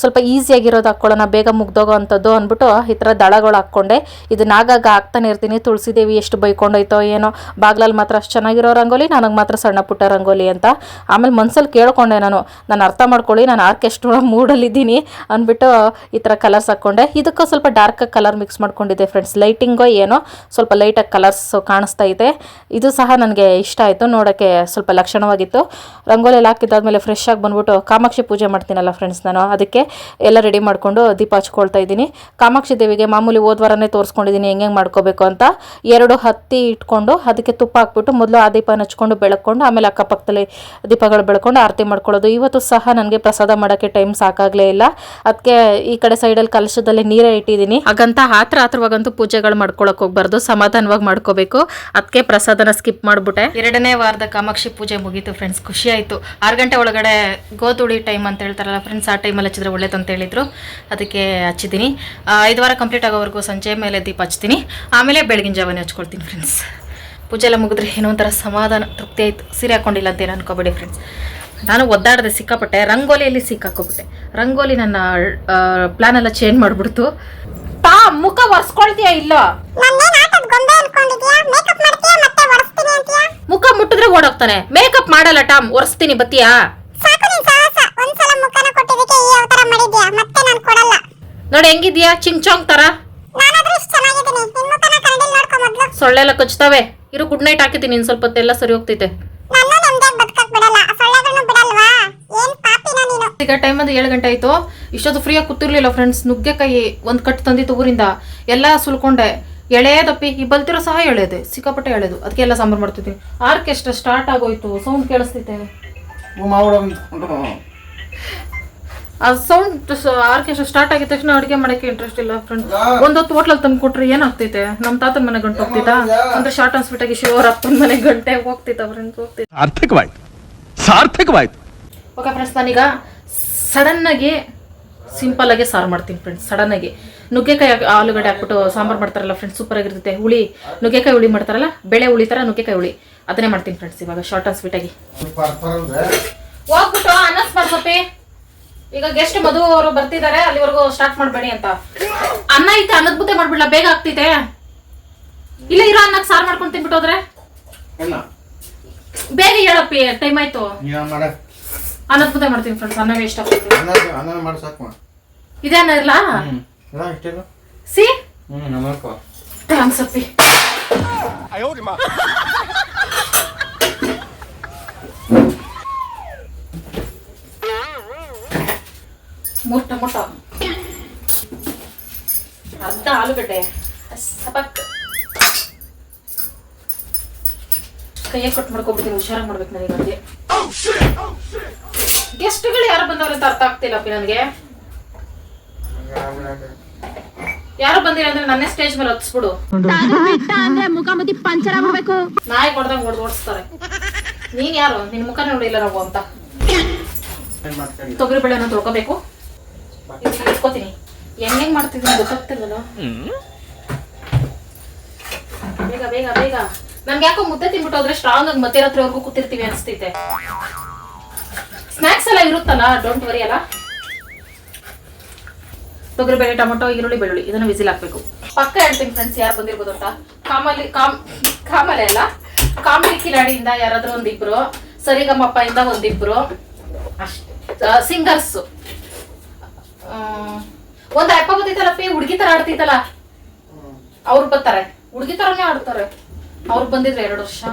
ಸ್ವಲ್ಪ ಈಸಿಯಾಗಿರೋದು ಹಾಕ್ಕೊಳ್ಳೋಣ ಬೇಗ ಮುಗ್ದೋಗೋ ಅಂಥದ್ದು ಅಂದ್ಬಿಟ್ಟು ಈ ಥರ ದಳಗಳು ಹಾಕ್ಕೊಂಡೆ. ಇದನ್ನ ಆಗಾಗ ಹಾಕ್ತಾನೆ ಇರ್ತೀನಿ ತುಳಸಿ ದೇವಿ ಎಷ್ಟು ಬೈಕೊಂಡೋಯ್ತೋ ಏನೋ. ಬಾಗ್ಲಲ್ಲಿ ಮಾತ್ರ ಅಷ್ಟು ಚೆನ್ನಾಗಿರೋ ರಂಗೋಲಿ, ನನಗೆ ಮಾತ್ರ ಸಣ್ಣ ಪುಟ್ಟ ರಂಗೋಲಿ ಅಂತ. ಆಮೇಲೆ ಮನ್ಸಲ್ಲಿ ಕೇಳ್ಕೊಂಡೆ ನಾನು ನಾನು ಅರ್ಥ ಮಾಡ್ಕೊಳ್ಳಿ, ನಾನು ಆರ್ಕೆಸ್ಟ್ರಾ ಮೂಡಲ್ಲಿದ್ದೀನಿ ಅಂದ್ಬಿಟ್ಟು ಈ ಥರ ಕಲರ್ಸ್ ಹಾಕ್ಕೊಂಡೆ. ಇದಕ್ಕೂ ಸ್ವಲ್ಪ ಡಾರ್ಕಾಗಿ ಕಲರ್ ಮಿಕ್ಸ್ ಮಾಡ್ಕೊಂಡಿದ್ದೆ ಫ್ರೆಂಡ್ಸ್ ಲೈಟಿಂಗೋ ಏನೋ, ಸ್ವಲ್ಪ ಲೈಟಾಗಿ ಕಲರ್ಸ್ ಕಾಣಿಸ್ತಾ ಇದೆ. ಇದು ಸಹ ನನಗೆ ಇಷ್ಟ ಆಯಿತು ನೋಡೋಕ್ಕೆ ಸ್ವಲ್ಪ ಲಕ್ಷಣವಾಗಿತ್ತು. ರಂಗೋಲಿ ಹಾಕಿದ್ದಾದ್ಮೇಲೆ ಫ್ರೆಶ್ ಆಗಿ ಬಂದ್ಬಿಟ್ಟು ಕಾಮಾಕ್ಷಿ ಪೂಜೆ ಮಾಡ್ತೀನಲ್ಲ ಫ್ರೆಂಡ್ಸ್ ನಾನು, ಅದಕ್ಕೆ ಎಲ್ಲ ರೆಡಿ ಮಾಡಿಕೊಂಡು ದೀಪ ಹಚ್ಕೊಳ್ತಾ ಇದ್ದೀನಿ. ಕಾಮಾಕ್ಷಿ ದೇವಿಗೆ ಮಾಮೂಲಿ ಓದ್ವಾರನೇ ತೋರಿಸ್ಕೊಂಡಿದ್ದೀನಿ ಹೆಂಗೆ ಮಾಡ್ಕೋಬೇಕು ಅಂತ. ಎರಡು ಹತ್ತಿ ಇಟ್ಕೊಂಡು ಅದಕ್ಕೆ ತುಪ್ಪ ಹಾಕ್ಬಿಟ್ಟು ಮೊದಲು ಆ ದೀಪನ ಹಚ್ಕೊಂಡು ಬೆಳಕೊಂಡು, ಆಮೇಲೆ ಅಕ್ಕಪಕ್ಕದಲ್ಲಿ ದೀಪಗಳು ಬೆಳ್ಕೊಂಡು ಆರತಿ ಮಾಡ್ಕೊಳ್ಳೋದು. ಇವತ್ತು ಸಹ ನನಗೆ ಪ್ರಸಾದ ಮಾಡೋಕ್ಕೆ ಟೈಮ್ ಸಾಕಾಗಲೇ ಇಲ್ಲ. ಅದಕ್ಕೆ ಈ ಕಡೆ ಸೈಡಲ್ಲಿ ಕಲಶದಲ್ಲಿ ನೀರೇ ಇಟ್ಟಿದ್ದೀನಿ. ಹಾಗಂತ ಆತ್ರ ಆತ್ರವಾಗಂತೂ ಪೂಜೆಗಳು ಮಾಡ್ಕೊಳಕ್ಕೆ ಹೋಗ್ಬಾರ್ದು, ಸಮಾಧಾನವಾಗಿ ಮಾಡ್ಕೋಬೇಕು. ಅದಕ್ಕೆ ಪ್ರಸಾದನ ಸ್ಕಿಪ್ ಮಾಡಿಬಿಟ್ಟೆ. ಎರಡನೇ ವಾರದ ಕಾಮಾಕ್ಷಿ ಪೂಜೆ ಮುಗೀತು ಫ್ರೆಂಡ್ಸ್ ಖುಷಿ ಆಯಿತು. ಆರು ಗಂಟೆ ಒಳಗಡೆ ಗೋಧುಳಿ ಟೈಮ್ ಅಂತ ಹೇಳ್ತಾರಲ್ಲ ಫ್ರೆಂಡ್ಸ್ ಆ ಟೈಮಲ್ಲಿ ಹಚ್ಚಿದ್ರೆ ಒಳ್ಳೇದು ಅಂತ ಹೇಳಿದ್ರು. ಅದಕ್ಕೆ ಹಚ್ಚಿದ್ದೀನಿ. ಐದು ವಾರ ಕಂಪ್ಲೀಟ್ ಆಗೋವರೆಗೂ ಸಂಜೆ ಮೇಲೆ ದೀಪ ಹಚ್ತೀನಿ ಆಮೇಲೆ ಬೆಳಗಿನ ಜಾವನೇ ಹಚ್ಕೊಳ್ತೀನಿ ಫ್ರೆಂಡ್ಸ್ ಪೂಜೆ ಎಲ್ಲ ಮುಗಿದ್ರೆ ಏನೋ ಒಂಥರ ಸಮಾಧಾನ ತೃಪ್ತಿ ಆಯಿತು. ಸೀರೆ ಹಾಕೊಂಡಿಲ್ಲ ಅಂತ ಏನು ಅನ್ಕೋಬೇಡಿ ಫ್ರೆಂಡ್ಸ್ ನಾನು ಒದ್ದಾಡದೆ ಸಿಕ್ಕಾಪಟ್ಟೆ ರಂಗೋಲಿಯಲ್ಲಿ ಸಿಕ್ಕಾಕೋಬಿಟ್ಟೆ. ರಂಗೋಲಿ ನನ್ನ ಪ್ಲಾನ್ ಎಲ್ಲ ಚೇಂಜ್ ಮಾಡಿಬಿಡ್ತು. ಪಾ ಮುಖ ಒರೆಸ್ಕೊಳ್ತೀಯಾ ಇಲ್ಲ? ಮುಖ ಮುಟ್ಟಿದ್ರೆ ಓಡೋಗ್ತಾನೆ. ಮೇಕಪ್ ಮಾಡಲ್ಲ ಟಾಮ್ ಒರೆಸ್ತೀನಿ ಬತ್ತೀಯಾ? ಒಂದ್ಸಲ ಮುಖನ ಕೊಟ್ಟಿದ್ದಕ್ಕೆ ಈ ಅವತಾರ ಮಾಡಿದ್ಯಾ? ಮತ್ತೆ ನಾನ್ ಕೊಡಲ್ಲ. ನೋಡಿ ಹೆಂಗಿದ್ಯಾ? ಚಿಂಗ್ ಚಾಂಗ್ ತರ? ನಾನಾದ್ರೂ ಇಷ್ಟು ಚೆನ್ನಾಗಿದ್ದೀನಿ. ನಿನ್ ಮುಖನ ಕನ್ನಡಿಲ್ ನೋಡ್ಕೊ ಮೊದ್ಲು. ಸೊಳ್ಳೆಲ್ಲ ಕಚ್ತವೆ. ಇರು ಗುಡ್ ನೈಟ್ ಹಾಕಿದ್ದೀನಿ. ಇನ್ ಸ್ವಲ್ಪ ಹೊತ್ತೆಲ್ಲ ಸರಿ ಹೋಗ್ತೈತೆ. ನೆಮ್ಮದಿಯಾಗಿ ಬದುಕಕ್ ಬಿಡಲ್ಲ. ಆ ಸೊಳ್ಳೆಗಳನ್ನ ಬಿಡಲ್ವಾ? ಏನ್ ಪಾಪಿನ ನೀನು. ಈಗ ಟೈಮ್ ಅದು ಏಳು ಗಂಟೆ ಆಯಿತು. ಇಷ್ಟೊತ್ತು ಫ್ರೀಯಾಗಿ ಕೂತಿರ್ಲಿಲ್ಲ ಫ್ರೆಂಡ್ಸ್ ನುಗ್ಗೆಕಾಯಿ ಒಂದು ಕಟ್ಟು ತಂದಿತ್ತು ಊರಿಂದ. ಎಲ್ಲ ಸುಲ್ಕೊಂಡೆ. ಎಳೆದಪ್ಪಿ ಈ ಬಲ್ತಿರೋ ಸಹ ಎಳೆದೆ ಸಿಕ್ಕಾಪಟ್ಟೆ ಎಳೆದು. ಅದಕ್ಕೆ ಎಲ್ಲ ಸಾಂಬಾರು ಮಾಡ್ತಿದ್ವಿ ಆರ್ಕೆಸ್ಟ್ರಾ ಸ್ಟಾರ್ಟ್ ಆಗೋಯ್ತು. ಸೌಂಡ್ ಕೇಳಿಸ್ತೈತೆ ಆ ಸೌಂಡ್ ಆರ್ಕೆಸ್ಟ್ರಾ ಸ್ಟಾರ್ಟ್ ಆಗಿದ ತಕ್ಷಣ ಅಡುಗೆ ಮಾಡೋಕ್ಕೆ ಇಂಟ್ರೆಸ್ಟ್ ಇಲ್ಲ ಫ್ರೆಂಡ್ ಒಂದೊತ್ತು ಹೋಟ್ಲಲ್ಲಿ ತಂದು ಕೊಟ್ರೆ ಏನಾಗ್ತೈತೆ? ನಮ್ಮ ತಾತನ ಮನೆ ಗಂಟೆ ಹೋಗ್ತಿದ್ದ ಅಂದ್ರೆ ಶಾರ್ಟ್ ಆನ್ ಸ್ವೀಟ್ ಆಗಿ ಶಿವರ ಅಪ್ಪನ ಮನೆ ಗಂಟೆ ಹೋಗ್ತಿದ್ದ ಫ್ರೆಂಡ್ಸ್ ಹೋಗ್ತಿದ್ದ ಸಾರ್ಥಕವಾಯ್ತು. ಸಾರ್ಥಕವಾಯ್ತು. ಓಕೆ ಫ್ರೆಂಡ್ಸ್ ನಾನೀಗ ಆಗಿ ಸಿಂಪಲ್ ಆಗಿ ಸಾರು ಮಾಡ್ತೀನಿ ಫ್ರೆಂಡ್ಸ್ ಸಡನ್ನಾಗಿ ನುಗ್ಗೆಕಾಯಿ ಹಾಕ್- ಆಲೂಗಡ್ಡೆ ಹಾಕ್ಬಿಟ್ಟು ಸಾಂಬಾರು ಮಾಡ್ತಾರಲ್ಲ ಫ್ರೆಂಡ್ಸ್ ಸೂಪರ್ ಆಗಿರ್ತೈತೆ. ಹುಳಿ ನುಗ್ಗೆಕಾಯಿ ಹುಳಿ ಮಾಡ್ತಾರಲ್ಲ ಬೆಳೆ ಹುಳಿ ಥರ ನುಗ್ಗೆಕಾಯಿ ಹುಳಿ. ಅದನ್ನೇ ಮಾಡ್ತೀನಿ ಫ್ರೆಂಡ್ಸ್ ಇವಾಗ ಶಾರ್ಟ್ ಆ್ಯಂಡ್ ಸ್ವೀಟ್ ಹೋಗ್ಬಿಟ್ಟು ಅನ್ನಸ್ ಸೊಪ್ಪಿ. ಈಗ ಗೆಸ್ಟ್ ಮಧು ಅವರು ಬರ್ತಿದ್ದಾರೆ ಅಲ್ಲಿವರೆಗೂ ಸ್ಟಾರ್ಟ್ ಮಾಡಬೇಡಿ ಅಂತ. ಅನ್ನ ಐತೆ ಅನ್ನದ ಮಾಡ್ಬಿಡ್ಲಾ? ಬೇಗ ಆಗ್ತೈತೆ. ಇಲ್ಲ ಇರೋ ಅನ್ನಕ್ಕೆ ಸಾರು ಮಾಡ್ಕೊಂಡು ತಿನ್ಬಿಟ್ಟೋದ್ರೆ ಬೇಗ ಹೇಳಪ್ಪಿ ಟೈಮ್ ಆಯ್ತು. ಅನ್ನದ ಮುದ್ದೆ ಮಾಡ್ತೀನಿ ಫ್ರೆಂಡ್ಸ್ ಅನ್ನ ವೇಸ್ಟ್ ಇದೆ ಇದೇ ಅನ್ನ ಇರ್ಲ? ಸಿ? ಥ್ಯಾಂಕ್ಸ್ ಅಪ್ಪಿ. ಮೂರ್ ಟೊಮೊಟೊ ಅರ್ಧ ಆಲೂಗಡ್ಡೆ. ಕೈಯ ಕಟ್ ಮಾಡ್ಕೊಬಿಡ್ತೀನಿ, ಹುಷಾರಾಗಿ ಮಾಡ್ಬೇಕು ನನಗೆ ಅಡುಗೆ ಗೆಸ್ಟ್ಗಳು ಯಾರು ಬಂದವ್ರ ಅಂತ ಅರ್ಥ ಆಗ್ತಿಲ್ಲ ಅಪ್ಪಿ ನನಗೆ. ಯಾರು ಬಂದಿಲ್ಲ ಅಂದ್ರೆ ನನ್ನೇ ಸ್ಟೇಜ್ ಮೇಲೆ ಹತ್ಸ್ಬಿಡು. ನಾಯಿ ಕೊಡ್ದಂಗ್ ಹೊಡೆದು ಓಡಿಸ್ತಾರೆ. ನೀನ್ ಯಾರು? ನಿನ್ ಮುಖ ನೋಡಿಲ್ಲ ನಾವು ಅಂತ. ತೊಗರಿ ಬೆಳೆ ತೊಳ್ಕೊಬೇಕು. ಇಟ್ಕೋತೀನಿ. ಹೆಂಗ್ ಮಾಡ್ತಿದ್ದೀನಿ ಗೊತ್ತಾಗ್ತಿಲ್ವಲ್ಲ? ಬೇಗ ಬೇಗ ಬೇಗ. ನಮ್ಗೆ ಯಾಕೋ ಮುದ್ದೆ ತಿನ್ಬಿಟ್ಟು ಹೋದ್ರೆ ಸ್ಟ್ರಾಂಗ್ ಆಗಿ ಮತ್ತೆ ರಾತ್ರಿವರೆಗೂ ಕೂತಿರ್ತೀವಿ ಅನ್ಸ್ತೈತೆ ಸ್ನಾಕ್ಸ್ ಎಲ್ಲ ಇರುತ್ತಲ್ಲ ಡೋಂಟ್ ವರಿ ಅಲ್ಲ? ತೊಗರಿಬೇಳೆ, ಟೊಮೊಟೊ, ಈರುಳ್ಳಿ, ಬೆಳ್ಳುಳ್ಳಿ, ಇದನ್ನ ವಿಸಿಲ್ ಹಾಕ್ಬೇಕು. ಪಕ್ಕ ಹೇಳ್ತೀನಿ ಫ್ರೆಂಡ್ಸ್ ಯಾರು ಬಂದಿರ್ಬೋದು ಅಂತ? ಕಾಮಲಿ, ಕಾಮ್, ಕಾಮಲೆ ಅಲ್ಲ? ಕಾಮಿಡಿ ಕಿಲಾಡಿಯಿಂದ ಯಾರಾದ್ರೂ ಒಂದಿಬ್ರು ಸರಿಗಮಪ್ಪ ಇಂದ ಒಂದಿಬ್ರು, ಅಷ್ಟೇ ಸಿಂಗರ್ಸ್ ಒಂದ್ ಅಪ್ಪ ಗೊತ್ತೈತಲ್ಲ ಪೇ ಹುಡುಗಿ ತರ ಆಡ್ತೈತಲ್ಲ. ಅವ್ರು ಬರ್ತಾರೆ. ಹುಡುಗಿ ತರನೇ ಆಡ್ತಾರೆ. ಅವ್ರು ಬಂದಿದ್ರು ಎರಡು ವರ್ಷ.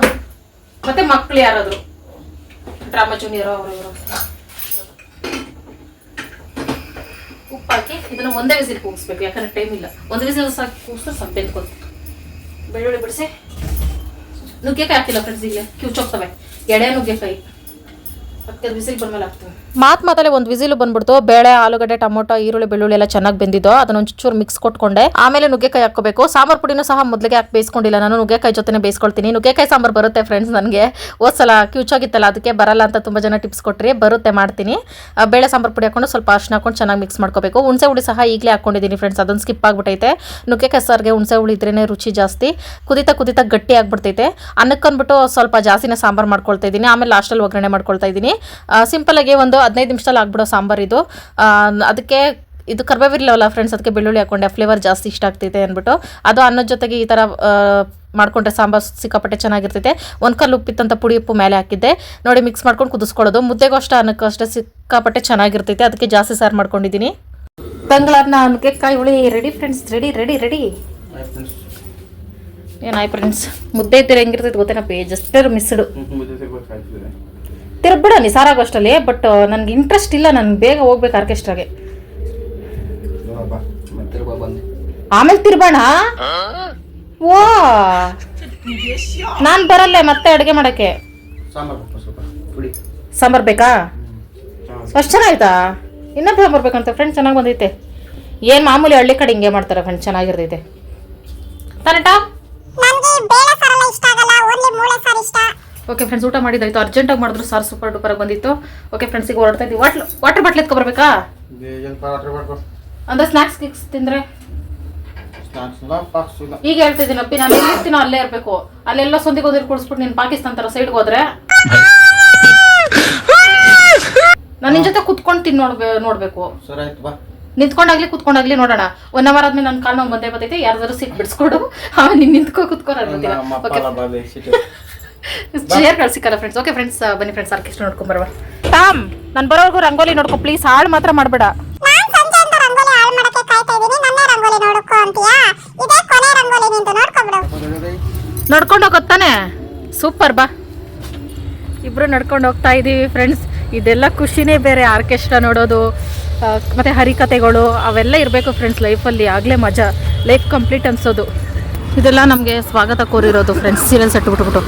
ಮತ್ತೆ ಮಕ್ಳು ಯಾರಾದ್ರು? ಡ್ರಾಮಾ ಜೂನಿಯರ್, ಅವರು, ಇವರು. ಉಪ್ಪು ಹಾಕಿ ಇದನ್ನ ಒಂದೇ ವಿಸಿಲ್ ಕೂಗಿಸ್ಬೇಕು. ಯಾಕಂದ್ರೆ ಟೈಮ್ ಇಲ್ಲ. ಒಂದೇ ವಿಸಿಲ್ ಸಾಕು ಕೂಗಿಸ್ರೆ ಸ್ವಲ್ಪ ಬೆಳ್ಳುಳ್ಳಿ ಬಿಡಿಸಿ. ನುಗ್ಗೆಕಾಯಿ ಹಾಕಿಲ್ಲ ಫ್ರೆಂಡ್ಸ್ ಈಗ ಕಿವುಚೋಗ್ತವೆ. ಎಳೆ ನುಗ್ಗೆಕಾಯಿ. ಮಾತು ಮಾತಲ್ಲೇ ಒಂದು ವಿಸಿಲು ಬಂದ್ಬಿಡ್ತು. ಬೇಳೆ, ಆಲೂಗಡ್ಡೆ, ಟೊಮೊಟೊ, ಈರುಳ್ಳಿ, ಬೆಳ್ಳುಳ್ಳಿ ಎಲ್ಲ ಚೆನ್ನಾಗಿ ಬೆಂದಿದ್ದು. ಅದನ್ನ ಒಂಚೂರು ಮಿಕ್ಸ್ ಕೊಟ್ಕೊಂಡೆ. ಆಮೇಲೆ ನುಗ್ಗೆಕಾಯಿ ಹಾಕೋಬೇಕು ಸಾಂಬಾರ್ ಪುಡಿನೂ ಸಹ ಮೊದಲಿಗೆ ಹಾಕಿ ಬೇಯಿಸ್ಕೊಂಡಿಲ್ಲ. ನಾನು ನುಗ್ಗೆಕಾಯಿ ಜೊತೆ ಬೇಯಿಸ್ಕೊಳ್ತೀನಿ. ನುಗ್ಗೆಕಾಯಿ ಸಾಂಬಾರ್ ಬರುತ್ತೆ ಫ್ರೆಂಡ್ಸ್ ನನಗೆ. ಹೋದ್ಸಲ ಕ್ಯೂಚಾಗಿತ್ತಲ್ಲ ಅದಕ್ಕೆ ಬರಲ್ಲ ಅಂತ ತುಂಬ ಜನ ಟಿಪ್ಸ್ ಕೊಟ್ಟರೆ ಬರುತ್ತೆ, ಮಾಡ್ತೀನಿ. ಬೇಳೆ ಸಾಂಬಾರ್ ಪುಡಿ ಹಾಕೊಂಡು ಸ್ವಲ್ಪ ಅರ್ಶಿನ ಹಾಕೊಂಡು ಚೆನ್ನಾಗಿ ಮಿಕ್ಸ್ ಮಾಡ್ಕೋಬೇಕು. ಹುಣಸೆ ಹುಳಿ ಸಹ ಈಗಲೇ ಹಾಕೊಂಡಿದ್ದೀನಿ ಫ್ರೆಂಡ್ಸ್ ಅದೊಂದು ಸ್ಕಿಪ್ ಆಗಿಬಿಟ್ಟೈತೆ ನುಗ್ಗೆಕಾಯಿ ಸಾರಿಗೆ ಹುಣಸೆ ಹುಳಿ ಇದ್ರೇ ರುಚಿ ಜಾಸ್ತಿ. ಕುದಿತಾ ಕುದಿತಾ ಗಟ್ಟಿ ಆಗ್ಬಿಡ್ತೈತೆ. ಅನ್ನಕ್ಕಂದ್ಬಿಟ್ಟು ಸ್ವಲ್ಪ ಜಾಸ್ತಿನೇ ಸಾಂಬಾರು ಮಾಡ್ಕೊಳ್ತಾ ಇದ್ದೀನಿ. ಆಮೇಲೆ ಲಾಸ್ಟಲ್ಲಿ ಒಗ್ಗರಣೆ ಮಾಡ್ಕೊಳ್ತಾ ಇದ್ದೀನಿ. ಸಿಂಪಲಾಗಿ ಒಂದು ಹದಿನೈದು ನಿಮಿಷದಲ್ಲಿ ಆಗ್ಬಿಡೋ ಸಾಂಬಾರು ಇದು. ಅದಕ್ಕೆ ಇದು ಕರ್ಬೇವಿರ್ಲವಲ್ಲ ಫ್ರೆಂಡ್ಸ್ ಅದಕ್ಕೆ ಬೆಳ್ಳುಳ್ಳಿ ಹಾಕೊಂಡೆ. ಫ್ಲೇವರ್ ಜಾಸ್ತಿ ಇಷ್ಟ ಆಗ್ತೈತೆ ಅಂದ್ಬಿಟ್ಟು. ಅದು ಅನ್ನದ ಜೊತೆಗೆ ಈ ಥರ ಮಾಡ್ಕೊಂಡ್ರೆ ಸಾಂಬಾರು ಸಿಕ್ಕಾಪಟ್ಟೆ ಚೆನ್ನಾಗಿರ್ತೈತೆ. ಒಂದು ಕಲ್ಲು ಉಪ್ಪಿತ್ತಂತ ಪುಡಿ ಉಪ್ಪು ಮೇಲೆ ಹಾಕಿದ್ದೆ. ನೋಡಿ ಮಿಕ್ಸ್ ಮಾಡ್ಕೊಂಡು ಕುದಿಸ್ಕೊಳ್ಳೋದು. ಮುದ್ದೆಗೂ ಅಷ್ಟೇ ಅನ್ನಕ್ಕೂ ಅಷ್ಟೇ ಸಿಕ್ಕಾಪಟ್ಟೆ ಚೆನ್ನಾಗಿರ್ತೈತೆ. ಅದಕ್ಕೆ ಜಾಸ್ತಿ ಸಾರು ಮಾಡ್ಕೊಂಡಿದ್ದೀನಿ. ತಂಗ್ಳನ್ನ ಅನ್ನಕ್ಕೆ ಕಾಯಿ ಹುಳಿ ready friends ready ready ready ಏನಾಯ್ friends ಮುದ್ದೆ ಇದ್ದರೆ ಹೆಂಗಿರ್ತೈತೆ ಗೊತ್ತೇನಪ್ಪ? ಜಸ್ಟರ್ ಮಿಸ್ಡು ತಿರ್ಬಿಡ ನೀ ಸಾರಾಗೋಷ್ಟಲ್ಲಿ ಬಟ್ ನನಗೆ ಇಂಟ್ರೆಸ್ಟ್ ಇಲ್ಲ ನಾನು ಬೇಗ ಹೋಗ್ಬೇಕು ಆರ್ಕೆಸ್ಟ್ರಾಗೆ ಆಮೇಲೆ ತಿರ್ಬೋಣ ಓ! ನಾನು ಬರಲ್ಲ ಮತ್ತೆ ಅಡುಗೆ ಮಾಡಕ್ಕೆ. ಸಾಂಬಾರ್ ಬೇಕಾ? ಅಷ್ಟು ಚೆನ್ನಾಯ್ತಾ ಇನ್ನೂ ಸಾಂಬಾರ್ ಬೇಕಂತ ಫ್ರೆಂಡ್ ಚೆನ್ನಾಗಿ ಬಂದೈತೆ. ಏನು ಮಾಮೂಲಿ ಹಳ್ಳಿ ಕಡೆ ಹಿಂಗೆ ಮಾಡ್ತಾರೆ ಫ್ರೆಂಡ್ ಚೆನ್ನಾಗಿರ್ತೈತೆ. ತಾನೇಟ? ಓಕೆ ಫ್ರೆಂಡ್ಸ್ ಊಟ ಮಾಡಿದ್ದಾಯ್ತು ಅರ್ಜೆಂಟಾಗಿ ಮಾಡಿದ್ರು ಸಾರ್ ಸೂಪರ್ ಡೂಪರಾಗಿ ಬಂದಿತ್ತು. ಓಕೆ ಫ್ರೆಂಡ್ಸ್ ಈಗ ಹೊರಡ್ತಾ ಇದ್ದೀವಿ. ವಾಟ್ಲ್ ವಾಟರ್ ಬಾಟ್ಲ್ ಎತ್ಕೊಬರ್ಬೇಕಾ ಅಂದ್ರೆ ಸ್ನ್ಯಾಕ್ಸ್ ಗಿಕ್ಸ್ ತಿಂದರೆ? ಈಗ ಹೇಳ್ತಿದ್ದೀನಪ್ಪಿ ನಾನು ಎಲ್ಲಿರ್ತೀನೋ ಅಲ್ಲೇ ಇರಬೇಕು. ಅಲ್ಲೆಲ್ಲ ಸೊಂದಿಗೆ ಹೋದ್ರೆ ಕುಡಿಸ್ಬಿಟ್ಟು ನೀನು ಪಾಕಿಸ್ತಾನ ತರ ಸೈಡ್ಗೆ ಹೋದ್ರೆ. ನಾನು ನಿನ್ ಜೊತೆ ಕುತ್ಕೊಂಡು ತಿನ್ ನೋಡ್ಬೇ ನೋಡ್ಬೇಕು. ನಿಂತ್ಕೊಂಡಾಗ್ಲಿ ಕುತ್ಕೊಂಡಾಗ್ಲಿ ನೋಡೋಣ. ಒನ್ ಅವರ್ ಆದ್ಮೇಲೆ ನನ್ನ ಕಾಲ್ ನೋವು ಬಂದೇ ಬರ್ತೈತೆ. ಯಾರಾದ್ರೂ ಸೀಟ್ ಬಿಡಿಸ್ಕೊಡು. ಆಮೇಲೆ ನಿನ್ ನಿಂತ್ಕೊ ಕುತ್ಕೋರ ಓಕೆ ಚೇರ್ ಸಿಕ್ಕಲ್ಲ ಫ್ರೆಂಡ್ಸ್ ಓಕೆ ಫ್ರೆಂಡ್ಸ್ ಬನ್ನಿ ಫ್ರೆಂಡ್ಸ್ ಆರ್ಕೆಸ್ಟ್ರಾ ನೋಡ್ಕೊಂಡ್ ಬರುವ. ಟಾಮ್ ನಾನು ಬರೋವರೆಗೂ ರಂಗೋಲಿ ನೋಡ್ಕೊ ಪ್ಲೀಸ್ ಹಾಳು ಮಾತ್ರ ಮಾಡಬೇಡ. ನಾನು ಸಂಜೆ ಅಂತ ರಂಗೋಲಿ ಹಾಳು ಮಾಡಕ್ಕೆ ಕಾಯ್ತಾ ಇದೀನಿ ನನ್ನೇ ರಂಗೋಲಿ ನೋಡ್ಕೊ ಅಂತೀಯಾ? ಇದೆ ಕೊನೆ ರಂಗೋಲಿ ನಿಂದು ನೋಡ್ಕೊಬಿಡು. ನಡ್ಕೊಂಡು ಹೋಗ್ತಾನೆ ಸೂಪರ್ ಬಾ. ಇಬ್ರು ನಡ್ಕೊಂಡು ಹೋಗ್ತಾ ಇದೀವಿ ಫ್ರೆಂಡ್ಸ್ ಇದೆಲ್ಲ ಖುಷಿನೇ ಬೇರೆ ಆರ್ಕೆಸ್ಟ್ರಾ ನೋಡೋದು ಮತ್ತು ಹರಿಕತೆಗಳು ಅವೆಲ್ಲ ಇರಬೇಕು ಫ್ರೆಂಡ್ಸ್ ಲೈಫಲ್ಲಿ ಆಗಲೇ ಮಜಾ. ಲೈಫ್ ಕಂಪ್ಲೀಟ್ ಅನ್ಸೋದು. ಇದೆಲ್ಲ ನಮಗೆ ಸ್ವಾಗತ ಕೋರಿರೋದು ಫ್ರೆಂಡ್ಸ್ ಸೀರಿಯಲ್ಸ್ ಸೆಟ್ ಬಿಟ್ಬಿಟ್ಟು.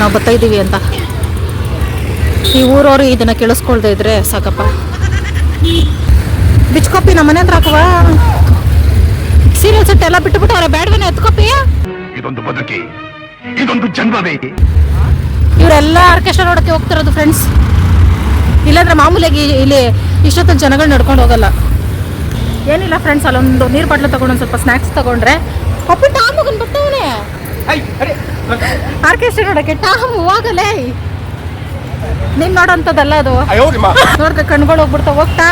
ನಾವು ಬರ್ತಾ ಇದ್ದೀವಿ ಅಂತ. ಈ ಊರವರು ಇದನ್ನು ಕೇಳಿಸ್ಕೊಳ್ದೆ ಇದ್ರೆ ಸಾಕಪ್ಪ. ಬಿಚ್ಕೊಪ್ಪಿ ನಮ್ಮ ಮನೆ ಹತ್ರ ಹಾಕುವ? ಸೀರಿಯಲ್ ಸೆಟ್ ಎಲ್ಲ ಬಿಟ್ಟುಬಿಟ್ಟು ಅವರ ಬ್ಯಾಡ್ವೇನೆ ಎತ್ಕೊಪ್ಪಿ ಇದೊಂದು ಬದುಕಿ ಇದೊಂದು ಜನ್ಮವೇ. ಇವರೆಲ್ಲ ಆರ್ಕೆಸ್ಟ್ರಾ ನೋಡಕ್ಕೆ ಹೋಗ್ತಿರೋದು ಫ್ರೆಂಡ್ಸ್ ಇಲ್ಲಾಂದ್ರೆ ಮಾಮೂಲಿಯಾಗಿ ಇಲ್ಲಿ ಇಷ್ಟೊತ್ತೊಂದು ಜನಗಳು ನಡ್ಕೊಂಡು ಹೋಗಲ್ಲ. ಏನಿಲ್ಲ ಫ್ರೆಂಡ್ಸ್ ಅಲ್ಲೊಂದು ನೀರು ಬಾಟ್ಲು ತಗೊಂಡು ಒಂದು ಸ್ವಲ್ಪ ಸ್ನಾಕ್ಸ್ ತಗೊಂಡ್ರೆ. ಅಪ್ಪಿ ಟಾಮ್ ಹೋಗನ್ ಬರ್ತಾವನೆ. ಆರ್ಕೆಸ್ಟ್ರಾ ನೋಡಕ್ಕೆ ಟಾಮ್ ಹೋಗಲೇ. ನೀನ್ ನೋಡೋಂಥದ್ದಲ್ಲ ಅದು. ನೋಡ್ಕ ಕಣ್ಗಳು ಹೋಗ್ಬಿಡ್ತಾವ. ಹೋಗ್ತಾ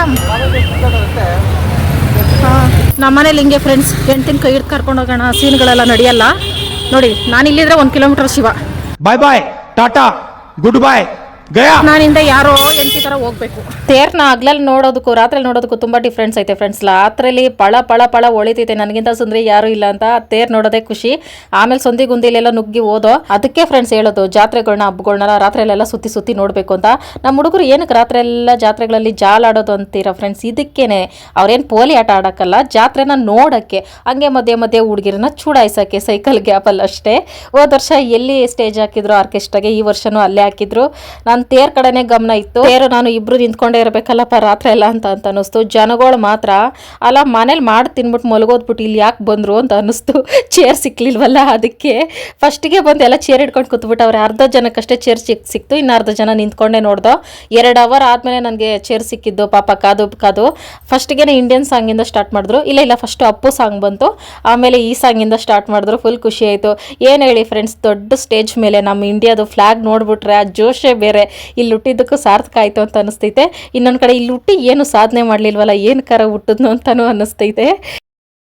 ನಮ್ಮನೇಲಿ ಹಿಂಗೆ ಫ್ರೆಂಡ್ಸ್ ಹೆಂಡ್ತಿನ ಕೈ ಹಿಡ್ದು ಕರ್ಕೊಂಡು ಹೋಗೋಣ ಸೀನ್ಗಳೆಲ್ಲ ನಡೆಯಲ್ಲ. ನೋಡಿ ನಾನು ಇಲ್ಲಿದ್ರೆ ಒಂದು kilometre Shiva. Bye bye tata good bye ನಾನಿಂದ ಯಾರೋ ಎಂಟಿ ತರ ಹೋಗ್ಬೇಕು. ತೇರ್ನ ಹಗ್ಲಲ್ಲಿ ನೋಡೋದಕ್ಕೂ ರಾತ್ರಿ ನೋಡೋದಕ್ಕೂ ತುಂಬಾ ಡಿಫ್ರೆನ್ಸ್ ಐತೆ ಫ್ರೆಂಡ್ಸ್ ರಾತ್ರಿಲಿ ಪಳ ಪಳ ಪಳ ಒಳಿತೈತೆ. ನನಗಿಂತ ಸುಂದ್ರಿ ಯಾರು ಇಲ್ಲ ಅಂತ ತೇರ್ ನೋಡೋದೇ ಖುಷಿ. ಆಮೇಲೆ ಸೊಂದಿ ಗುಂದಿಲೆಲ್ಲ ನುಗ್ಗಿ ಓದೋ ಅದಕ್ಕೆ ಫ್ರೆಂಡ್ಸ್ ಹೇಳೋದು ಜಾತ್ರೆಗಳನ್ನ ಹಬ್ಬಗಳನ್ನ ರಾತ್ರಿಯಲ್ಲೆಲ್ಲ ಸುತ್ತಿ ಸುತ್ತಿ ನೋಡಬೇಕು ಅಂತ. ನಮ್ಮ ಹುಡುಗರು ಏನಕ್ಕೆ ರಾತ್ರಿ ಎಲ್ಲ ಜಾತ್ರೆಗಳಲ್ಲಿ ಜಾಲಾಡೋದು ಅಂತೀರಾ ಫ್ರೆಂಡ್ಸ್ ಇದಕ್ಕೇನೆ ಅವ್ರೇನು ಪೋಲಿ ಆಟ ಆಡೋಕ್ಕಲ್ಲ ಜಾತ್ರೆನ ನೋಡೋಕ್ಕೆ. ಹಂಗೆ ಮಧ್ಯೆ ಮಧ್ಯೆ ಹುಡುಗಿರನ್ನ ಚೂಡಾಯಿಸೋಕ್ಕೆ ಸೈಕಲ್ ಗ್ಯಾಪಲ್ಲಿ ಅಷ್ಟೇ ಹೋದ ವರ್ಷ ಎಲ್ಲಿ ಸ್ಟೇಜ್ ಹಾಕಿದ್ರು ಆರ್ಕೆಸ್ಟ್ರಾಗೆ ಈ ವರ್ಷನೂ ಅಲ್ಲೇ ಹಾಕಿದ್ರು. ನಾನು ತೇರ್ ಕಡೆನೆ ಗಮನ ಇತ್ತು. ತೇರು ನಾನು ಇಬ್ರು ನಿಂತ್ಕೊಂಡೇ ಇರಬೇಕಲ್ಲಪ್ಪ, ರಾತ್ರಿ ಎಲ್ಲ ಅಂತ ಅಂತ ಅನ್ನಿಸ್ತು. ಜನಗಳು ಮಾತ್ರ, ಅಲ್ಲ, ಮನೇಲಿ ಮಾಡಿ ತಿನ್ಬಿಟ್ಟು ಮಲಗೋದ್ಬಿಟ್ಟು ಇಲ್ಲಿ ಯಾಕೆ ಬಂದರು ಅಂತ ಅನ್ನಿಸ್ತು. ಚೇರ್ ಸಿಕ್ಲಿಲ್ವಲ್ಲ ಅದಕ್ಕೆ. ಫಸ್ಟಿಗೆ ಬಂದು ಎಲ್ಲ ಚೇರ್ ಹಿಡ್ಕೊಂಡು ಅವ್ರ ಅರ್ಧ ಜನಕ್ಕಷ್ಟೇ ಚೇರ್ ಸಿಕ್, ಸಿಕ್ತು. ಇನ್ನು ಅರ್ಧ ಜನ ನಿಂತ್ಕೊಂಡೇ ನೋಡ್ದೋ, ಎರಡು ಅವರ್ ಆದಮೇಲೆ ನನಗೆ ಚೇರ್ ಸಿಕ್ಕಿದ್ದು. ಪಾಪ ಕಾದು ಕಾದು. ಫಸ್ಟಿಗೆ ಇಂಡಿಯನ್ ಸಾಂಗಿಂದ ಸ್ಟಾರ್ಟ್ ಮಾಡಿದ್ರು. ಇಲ್ಲ ಇಲ್ಲ ಫಸ್ಟ್ ಅಪ್ಪು ಸಾಂಗ್ ಬಂತು. ಆಮೇಲೆ ಈ ಸಾಂಗಿಂದ ಸ್ಟಾರ್ಟ್ ಮಾಡಿದ್ರು. ಫುಲ್ ಖುಷಿ ಆಯಿತು. ಏನು ಹೇಳಿ ಫ್ರೆಂಡ್ಸ್ ದೊಡ್ಡ ಸ್ಟೇಜ್ ಮೇಲೆ ನಮ್ಮ ಇಂಡಿಯಾದು ಫ್ಲಾಗ್ ನೋಡ್ಬಿಟ್ರೆ, ಆ ಜೋಶೇ ಬೇರೆ. ಇಲ್ಲಿ ಹುಟ್ಟಿದ್ದಕ್ಕೂ ಸಾರ್ಥಕ ಆಯಿತು ಅಂತ ಅನಿಸ್ತೈತೆ. ಇನ್ನೊಂದು ಕಡೆ ಇಲ್ಲಿ ಹುಟ್ಟಿ ಏನು ಸಾಧನೆ ಮಾಡಲಿಲ್ವಲ್ಲ, ಏನು ಕರ ಹುಟ್ಟಿದ್ನು ಅಂತಲೂ ಅನಿಸ್ತೈತೆ.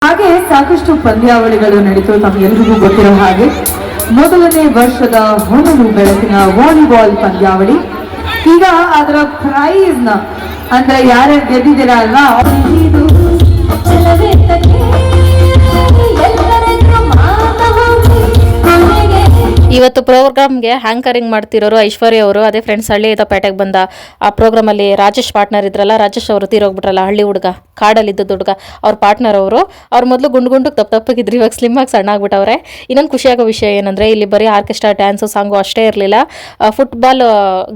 ಹಾಗೆ ಸಾಕಷ್ಟು ಪಂದ್ಯಾವಳಿಗಳು ನಡೀತು ತಮಗೆಲ್ಲರಿಗೂ ಗೊತ್ತಿರೋ ಹಾಗೆ. ಮೊದಲನೇ ವರ್ಷದ ಹೊನಲು ಬೆಳಕಿನ ವಾಲಿಬಾಲ್ ಪಂದ್ಯಾವಳಿ. ಈಗ ಅದರ ಪ್ರೈಸ್ ಅಂದ್ರೆ ಯಾರ್ಯಾರು ಗೆದ್ದಿದ್ದೀರಾ ಅಲ್ವಾ ಇವತ್ತು ಪ್ರೋಗ್ರಾಮ್ಗೆ ಹ್ಯಾಂಕರಿಂಗ್ ಮಾಡ್ತಿರೋರು ಐಶ್ವರ್ಯ ಅವರು, ಅದೇ ಫ್ರೆಂಡ್ಸ್ ಹಳ್ಳಿ ಪೇಟೆಗೆ ಬಂದ. ಆ ಪ್ರೋಗ್ರಾಮಲ್ಲಿ ರಾಜೇಶ್ ಪಾರ್ಟ್ನರ್ ಇದ್ರಲ್ಲ, ರಾಜೇಶ್ ಅವರು ತೀರೋಗ್ಬಿಟ್ರಲ್ಲ, ಹಳ್ಳಿ ಹುಡುಗ ಕಾಡಲ್ಲಿ ಇದ್ದ ಹುಡುಗ, ಅವ್ರ ಪಾರ್ಟ್ನರ್ ಅವರು. ಅವ್ರು ಮೊದಲು ಗುಂಡು ಗುಂಡು ತಪ್ಪು ತಪ್ಪಗಿದ್ರು ಇವಾಗ ಸ್ಲಿಮ್ ಆಗಿ ಸಣ್ಣ ಆಗ್ಬಿಟ್ಟವ್ರೆ. ಇನ್ನೊಂದು ಖುಷಿಯಾಗೋ ವಿಷಯ ಏನಂದ್ರೆ, ಇಲ್ಲಿ ಬರೀ ಆರ್ಕೆಸ್ಟ್ರಾ ಡ್ಯಾನ್ಸು ಸಾಂಗು ಅಷ್ಟೇ ಇರಲಿಲ್ಲ. ಫುಟ್ಬಾಲ್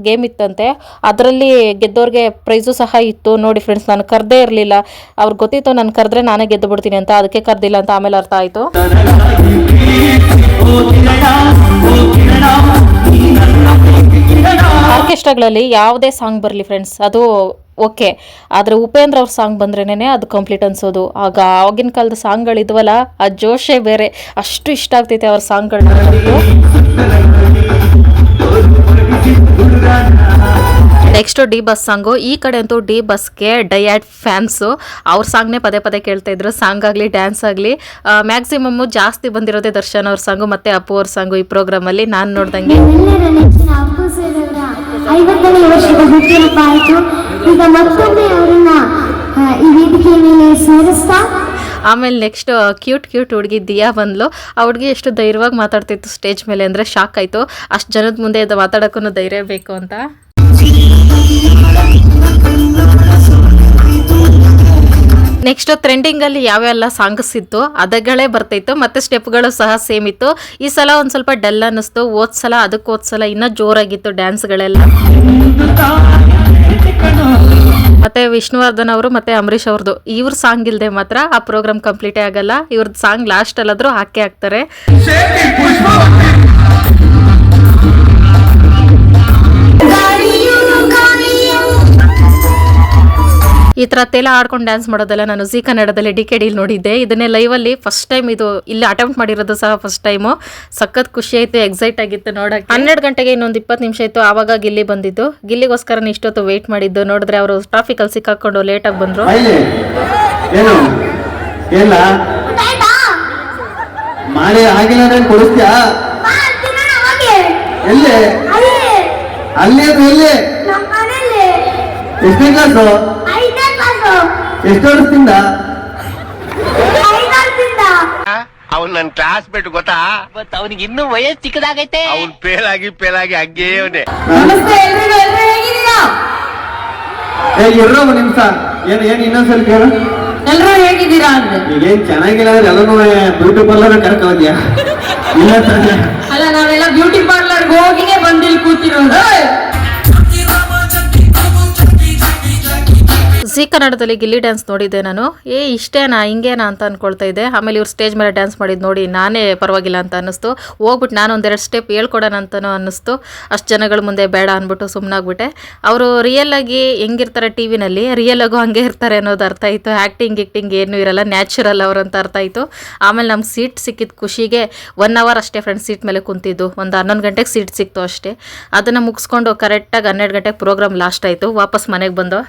ಗೇಮ್ ಇತ್ತಂತೆ. ಅದರಲ್ಲಿ ಗೆದ್ದವ್ರಿಗೆ ಪ್ರೈಸು ಸಹ ಇತ್ತು. ನೋಡಿ ಫ್ರೆಂಡ್ಸ್ ನಾನು ಕರೆದೇ ಇರಲಿಲ್ಲ. ಅವ್ರಿಗೆ ಗೊತ್ತಿತ್ತು, ನಾನು ಕರೆದ್ರೆ ನಾನೇ ಗೆದ್ದು ಬಿಡ್ತೀನಿ ಅಂತ, ಅದಕ್ಕೆ ಕರೆದಿಲ್ಲ ಅಂತ ಆಮೇಲೆ ಅರ್ಥ ಆಯಿತು. ಆರ್ಕೆಸ್ಟ್ರಾಗಳಲ್ಲಿ ಯಾವುದೇ ಸಾಂಗ್ ಬರಲಿ ಫ್ರೆಂಡ್ಸ್ ಅದು ಓಕೆ ಆದರೆ ಉಪೇಂದ್ರ ಅವ್ರ ಸಾಂಗ್ ಬಂದ್ರೇನೆ ಅದು ಕಂಪ್ಲೀಟ್ ಅನ್ಸೋದು. ಆಗ ಆಗಿನ ಕಾಲದ ಸಾಂಗ್ಗಳಿದ್ವಲ್ಲ ಆ ಜೋಶೇ ಬೇರೆ, ಅಷ್ಟು ಇಷ್ಟ ಆಗ್ತೈತೆ ಅವ್ರ ಸಾಂಗ್ಗಳನ್ನ ನೆಕ್ಸ್ಟ್ ಡಿ ಬಸ್ ಸಾಂಗು ಈ ಕಡೆ ಅಂತೂ ಡಿ ಬಸ್ಗೆ ಡಯಾಡ್ ಫ್ಯಾನ್ಸು ಅವ್ರ ಸಾಂಗ್ನೇ ಪದೇ ಪದೇ ಕೇಳ್ತಾ ಇದ್ರು. ಸಾಂಗ್ ಆಗಲಿ ಡ್ಯಾನ್ಸ್ ಆಗಲಿ. ಮ್ಯಾಕ್ಸಿಮಮ್ಮು ಜಾಸ್ತಿ ಬಂದಿರೋದೇ ದರ್ಶನ್ ಅವ್ರ ಸಾಂಗು ಮತ್ತೆ ಅಪ್ಪು ಅವ್ರ ಸಾಂಗು ಈ ಪ್ರೋಗ್ರಾಮಲ್ಲಿ ನಾನು ನೋಡ್ದಂಗೆ. ಐವತ್ತನೇ ಆಮೇಲೆ ನೆಕ್ಸ್ಟ್ ಕ್ಯೂಟ್ ಕ್ಯೂಟ್ ಹುಡುಗಿ ದಿಯಾ ಬಂದ್ಲು. ಆ ಹುಡುಗಿ ಎಷ್ಟು ಧೈರ್ಯವಾಗಿ ಮಾತಾಡ್ತಿತ್ತು ಸ್ಟೇಜ್ ಮೇಲೆ ಅಂದರೆ ಶಾಕ್ ಆಯಿತು. ಅಷ್ಟು ಜನದ ಮುಂದೆ ಇದು ಮಾತಾಡೋಕ್ಕೂ ಧೈರ್ಯ ಬೇಕು ಅಂತ. ನೆಕ್ಸ್ಟ್ ಟ್ರೆಂಡಿಂಗ್ ಅಲ್ಲಿ ಯಾವೆಲ್ಲ ಸಾಂಗ್ಸ್ ಇತ್ತು, ಅದಗಳೇ ಬರ್ತಿತ್ತು, ಮತ್ತೆ ಸ್ಟೆಪ್ಗಳು ಸಹ ಸೇಮ್ ಇತ್ತು. ಈ ಸಲ ಒಂದ್ ಸ್ವಲ್ಪ ಡಲ್ ಅನ್ನಿಸ್ತು. ಓದ್ ಸಲ ಅದಕ್ಕೆ ಓದ್ ಸಲ ಇನ್ನೂ ಜೋರಾಗಿತ್ತು ಡ್ಯಾನ್ಸ್ಗಳೆಲ್ಲ ಮತ್ತೆ ವಿಷ್ಣುವರ್ಧನ್ ಅವರು ಮತ್ತೆ ಅಂಬರೀಶ್ ಅವ್ರದ್ದು ಇವ್ರ ಸಾಂಗ್ ಇಲ್ಲದೆ ಮಾತ್ರ ಆ ಪ್ರೋಗ್ರಾಮ್ ಕಂಪ್ಲೀಟೇ ಆಗಲ್ಲ. ಇವ್ರದ್ ಸಾಂಗ್ ಲಾಸ್ಟ್ ಅಲ್ಲಾದ್ರೂ ಹಾಕೇ ಹಾಕ್ತಾರೆ. ಈ ಥರ ತೇಲ ಆಡ್ಕೊಂಡು ಡ್ಯಾನ್ಸ್ ಮಾಡೋದೆಲ್ಲ ನಾನು ಜಿ ಕನ್ನಡದಲ್ಲಿ ಡಿ ಕೆ ಡಿಲ್ ನೋಡಿದ್ದೆ. ಇದನ್ನೇ ಲೈವಲ್ಲಿ ಫಸ್ಟ್ ಟೈಮ್ ಇದು ಇಲ್ಲಿ ಅಟೆಂಪ್ಟ್ ಮಾಡಿರೋದು ಸಹ ಫಸ್ಟ್ ಟೈಮು ಸಖತ್ ಖುಷಿ ಆಯಿತು ಎಕ್ಸೈಟ್ ಆಗಿತ್ತು ನೋಡಕ್ಕೆ. ಹನ್ನೆರಡು ಗಂಟೆಗೆ ಇನ್ನೊಂದು ಇಪ್ಪತ್ತು ನಿಮಿಷ ಇತ್ತು ಆವಾಗ ಗಿಲ್ಲಿ ಬಂದಿದ್ದು. ಗಿಲ್ಲಿಗೋಸ್ಕರ ಇಷ್ಟೊತ್ತು ವೇಟ್ ಮಾಡಿದ್ದು. ನೋಡಿದ್ರೆ ಅವರು ಟ್ರಾಫಿಕಲ್ಲಿ ಸಿಕ್ಕಾಕೊಂಡು ಲೇಟಾಗಿ ಬಂದರು. ಮಾಡಿ ಆಗಿಲ್ಲ ಅಂದ್ರೆ ಕೊಡಿಸ್ತೀಯಾ? ಎಲ್ಲಿ? ಅಲ್ಲಿ ಅದು ಎಲ್ಲಿ? ಎಷ್ಟನೇ ಕ್ಲಾಸು ಎಷ್ಟು ವರ್ಷದಿಂದ? ಅವ್ನು ನನ್ ಕ್ಲಾಸ್ ಬಿಟ್ಟು ಗೊತ್ತಾ ಅವನಿಗೆ ಇನ್ನೂ ವಯಸ್ಸು ಚಿಕ್ಕದಾಗೈತೆ. ಅವ್ನು ಫೇಲ್ ಆಗಿ ಫೇಲ್ ಆಗಿ ಹಂಗೇ ಅವನೇ ನಮಸ್ತೆ ಎಲ್ರಿಗೂ ಎಲ್ರು ಹೇಗಿದ್ದೀರಾ? ಏ ಇರೋ ಒಂದ್ ನಿಮಿಷ. ಏನ್ ಏನ್ ಇನ್ನೊಂದ್ಸಲ ಕೇಳು. ಎಲ್ಲರೂ ಹೇಗಿದ್ದೀರಾ ಅಂದ್ರೆ? ಈಗೇನ್ ಚೆನ್ನಾಗಿಲ್ಲ ಅಂದ್ರೆ ಎಲ್ಲರೂ ಬ್ಯೂಟಿ ಪಾರ್ಲರ್ ಕರ್ಕೋದ್ಯಾ ಇಲ್ಲ ತಾನೆ ಅಲ್ಲ ನಾವೆಲ್ಲ ಬ್ಯೂಟಿ ಪಾರ್ಲರ್ಗೆ ಹೋಗಿನೇ ಬಂದಿಲ್ಲಿ ಕೂತಿರೋದು. ಜಿ ಕನ್ನಡದಲ್ಲಿ ಗಿಲ್ಲಿ ಡ್ಯಾನ್ಸ್ ನೋಡಿದ್ದೆ ನಾನು. ಏ, ಇಷ್ಟೇನಾ, ಹಿಂಗೇನಾ ಅಂತ ಅನ್ಕೊಳ್ತಾ ಇದ್ದೆ. ಆಮೇಲೆ ಇವ್ರು ಸ್ಟೇಜ್ ಮೇಲೆ ಡ್ಯಾನ್ಸ್ ಮಾಡಿದ್ದು ನೋಡಿ ನಾನೇ ಪರವಾಗಿಲ್ಲ ಅಂತ ಅನ್ನಿಸ್ತು. ಹೋಗ್ಬಿಟ್ಟು ನಾನು ಒಂದೆರಡು ಸ್ಟೆಪ್ ಹೇಳ್ಕೊಡೋಣ ಅಂತನೂ ಅನ್ನಿಸ್ತು. ಅಷ್ಟು ಜನಗಳ ಮುಂದೆ ಬೇಡ ಅಂದ್ಬಿಟ್ಟು ಸುಮ್ಮನಾಗ್ಬಿಟ್ಟೆ ಅವರು ರಿಯಲ್ ಆಗಿ ಹೆಂಗಿರ್ತಾರೆ ಟಿ ವಿನಲ್ಲಿ ರಿಯಲ್ ಆಗು ಹಂಗೆ ಇರ್ತಾರೆ ಅನ್ನೋದು ಅರ್ಥ ಆಯಿತು. ಆ್ಯಕ್ಟಿಂಗ್ ಗಿಕ್ಟಿಂಗ್ ಏನೂ ಇರಲ್ಲ ನ್ಯಾಚುರಲ್ ಅವ್ರು ಅಂತ ಅರ್ಥ ಆಯಿತು. ಆಮೇಲೆ ನಮ್ಗೆ ಸೀಟ್ ಸಿಕ್ಕಿದ ಖುಷಿಗೆ ಒನ್ ಅವರ್ ಅಷ್ಟೇ ಫ್ರೆಂಡ್ಸ್ ಸೀಟ್ ಮೇಲೆ ಕುಂತಿದ್ದು. ಒಂದು ಹನ್ನೊಂದು ಗಂಟೆಗೆ ಸೀಟ್ ಸಿಕ್ತು ಅಷ್ಟೇ. ಅದನ್ನು ಮುಗಿಸ್ಕೊಂಡು ಕರೆಕ್ಟಾಗಿ ಹನ್ನೆರಡು ಗಂಟೆಗೆ ಪ್ರೋಗ್ರಾಮ್ ಲಾಸ್ಟ್ ಆಯಿತು. ವಾಪಸ್ ಮನೆಗೆ ಬಂದು.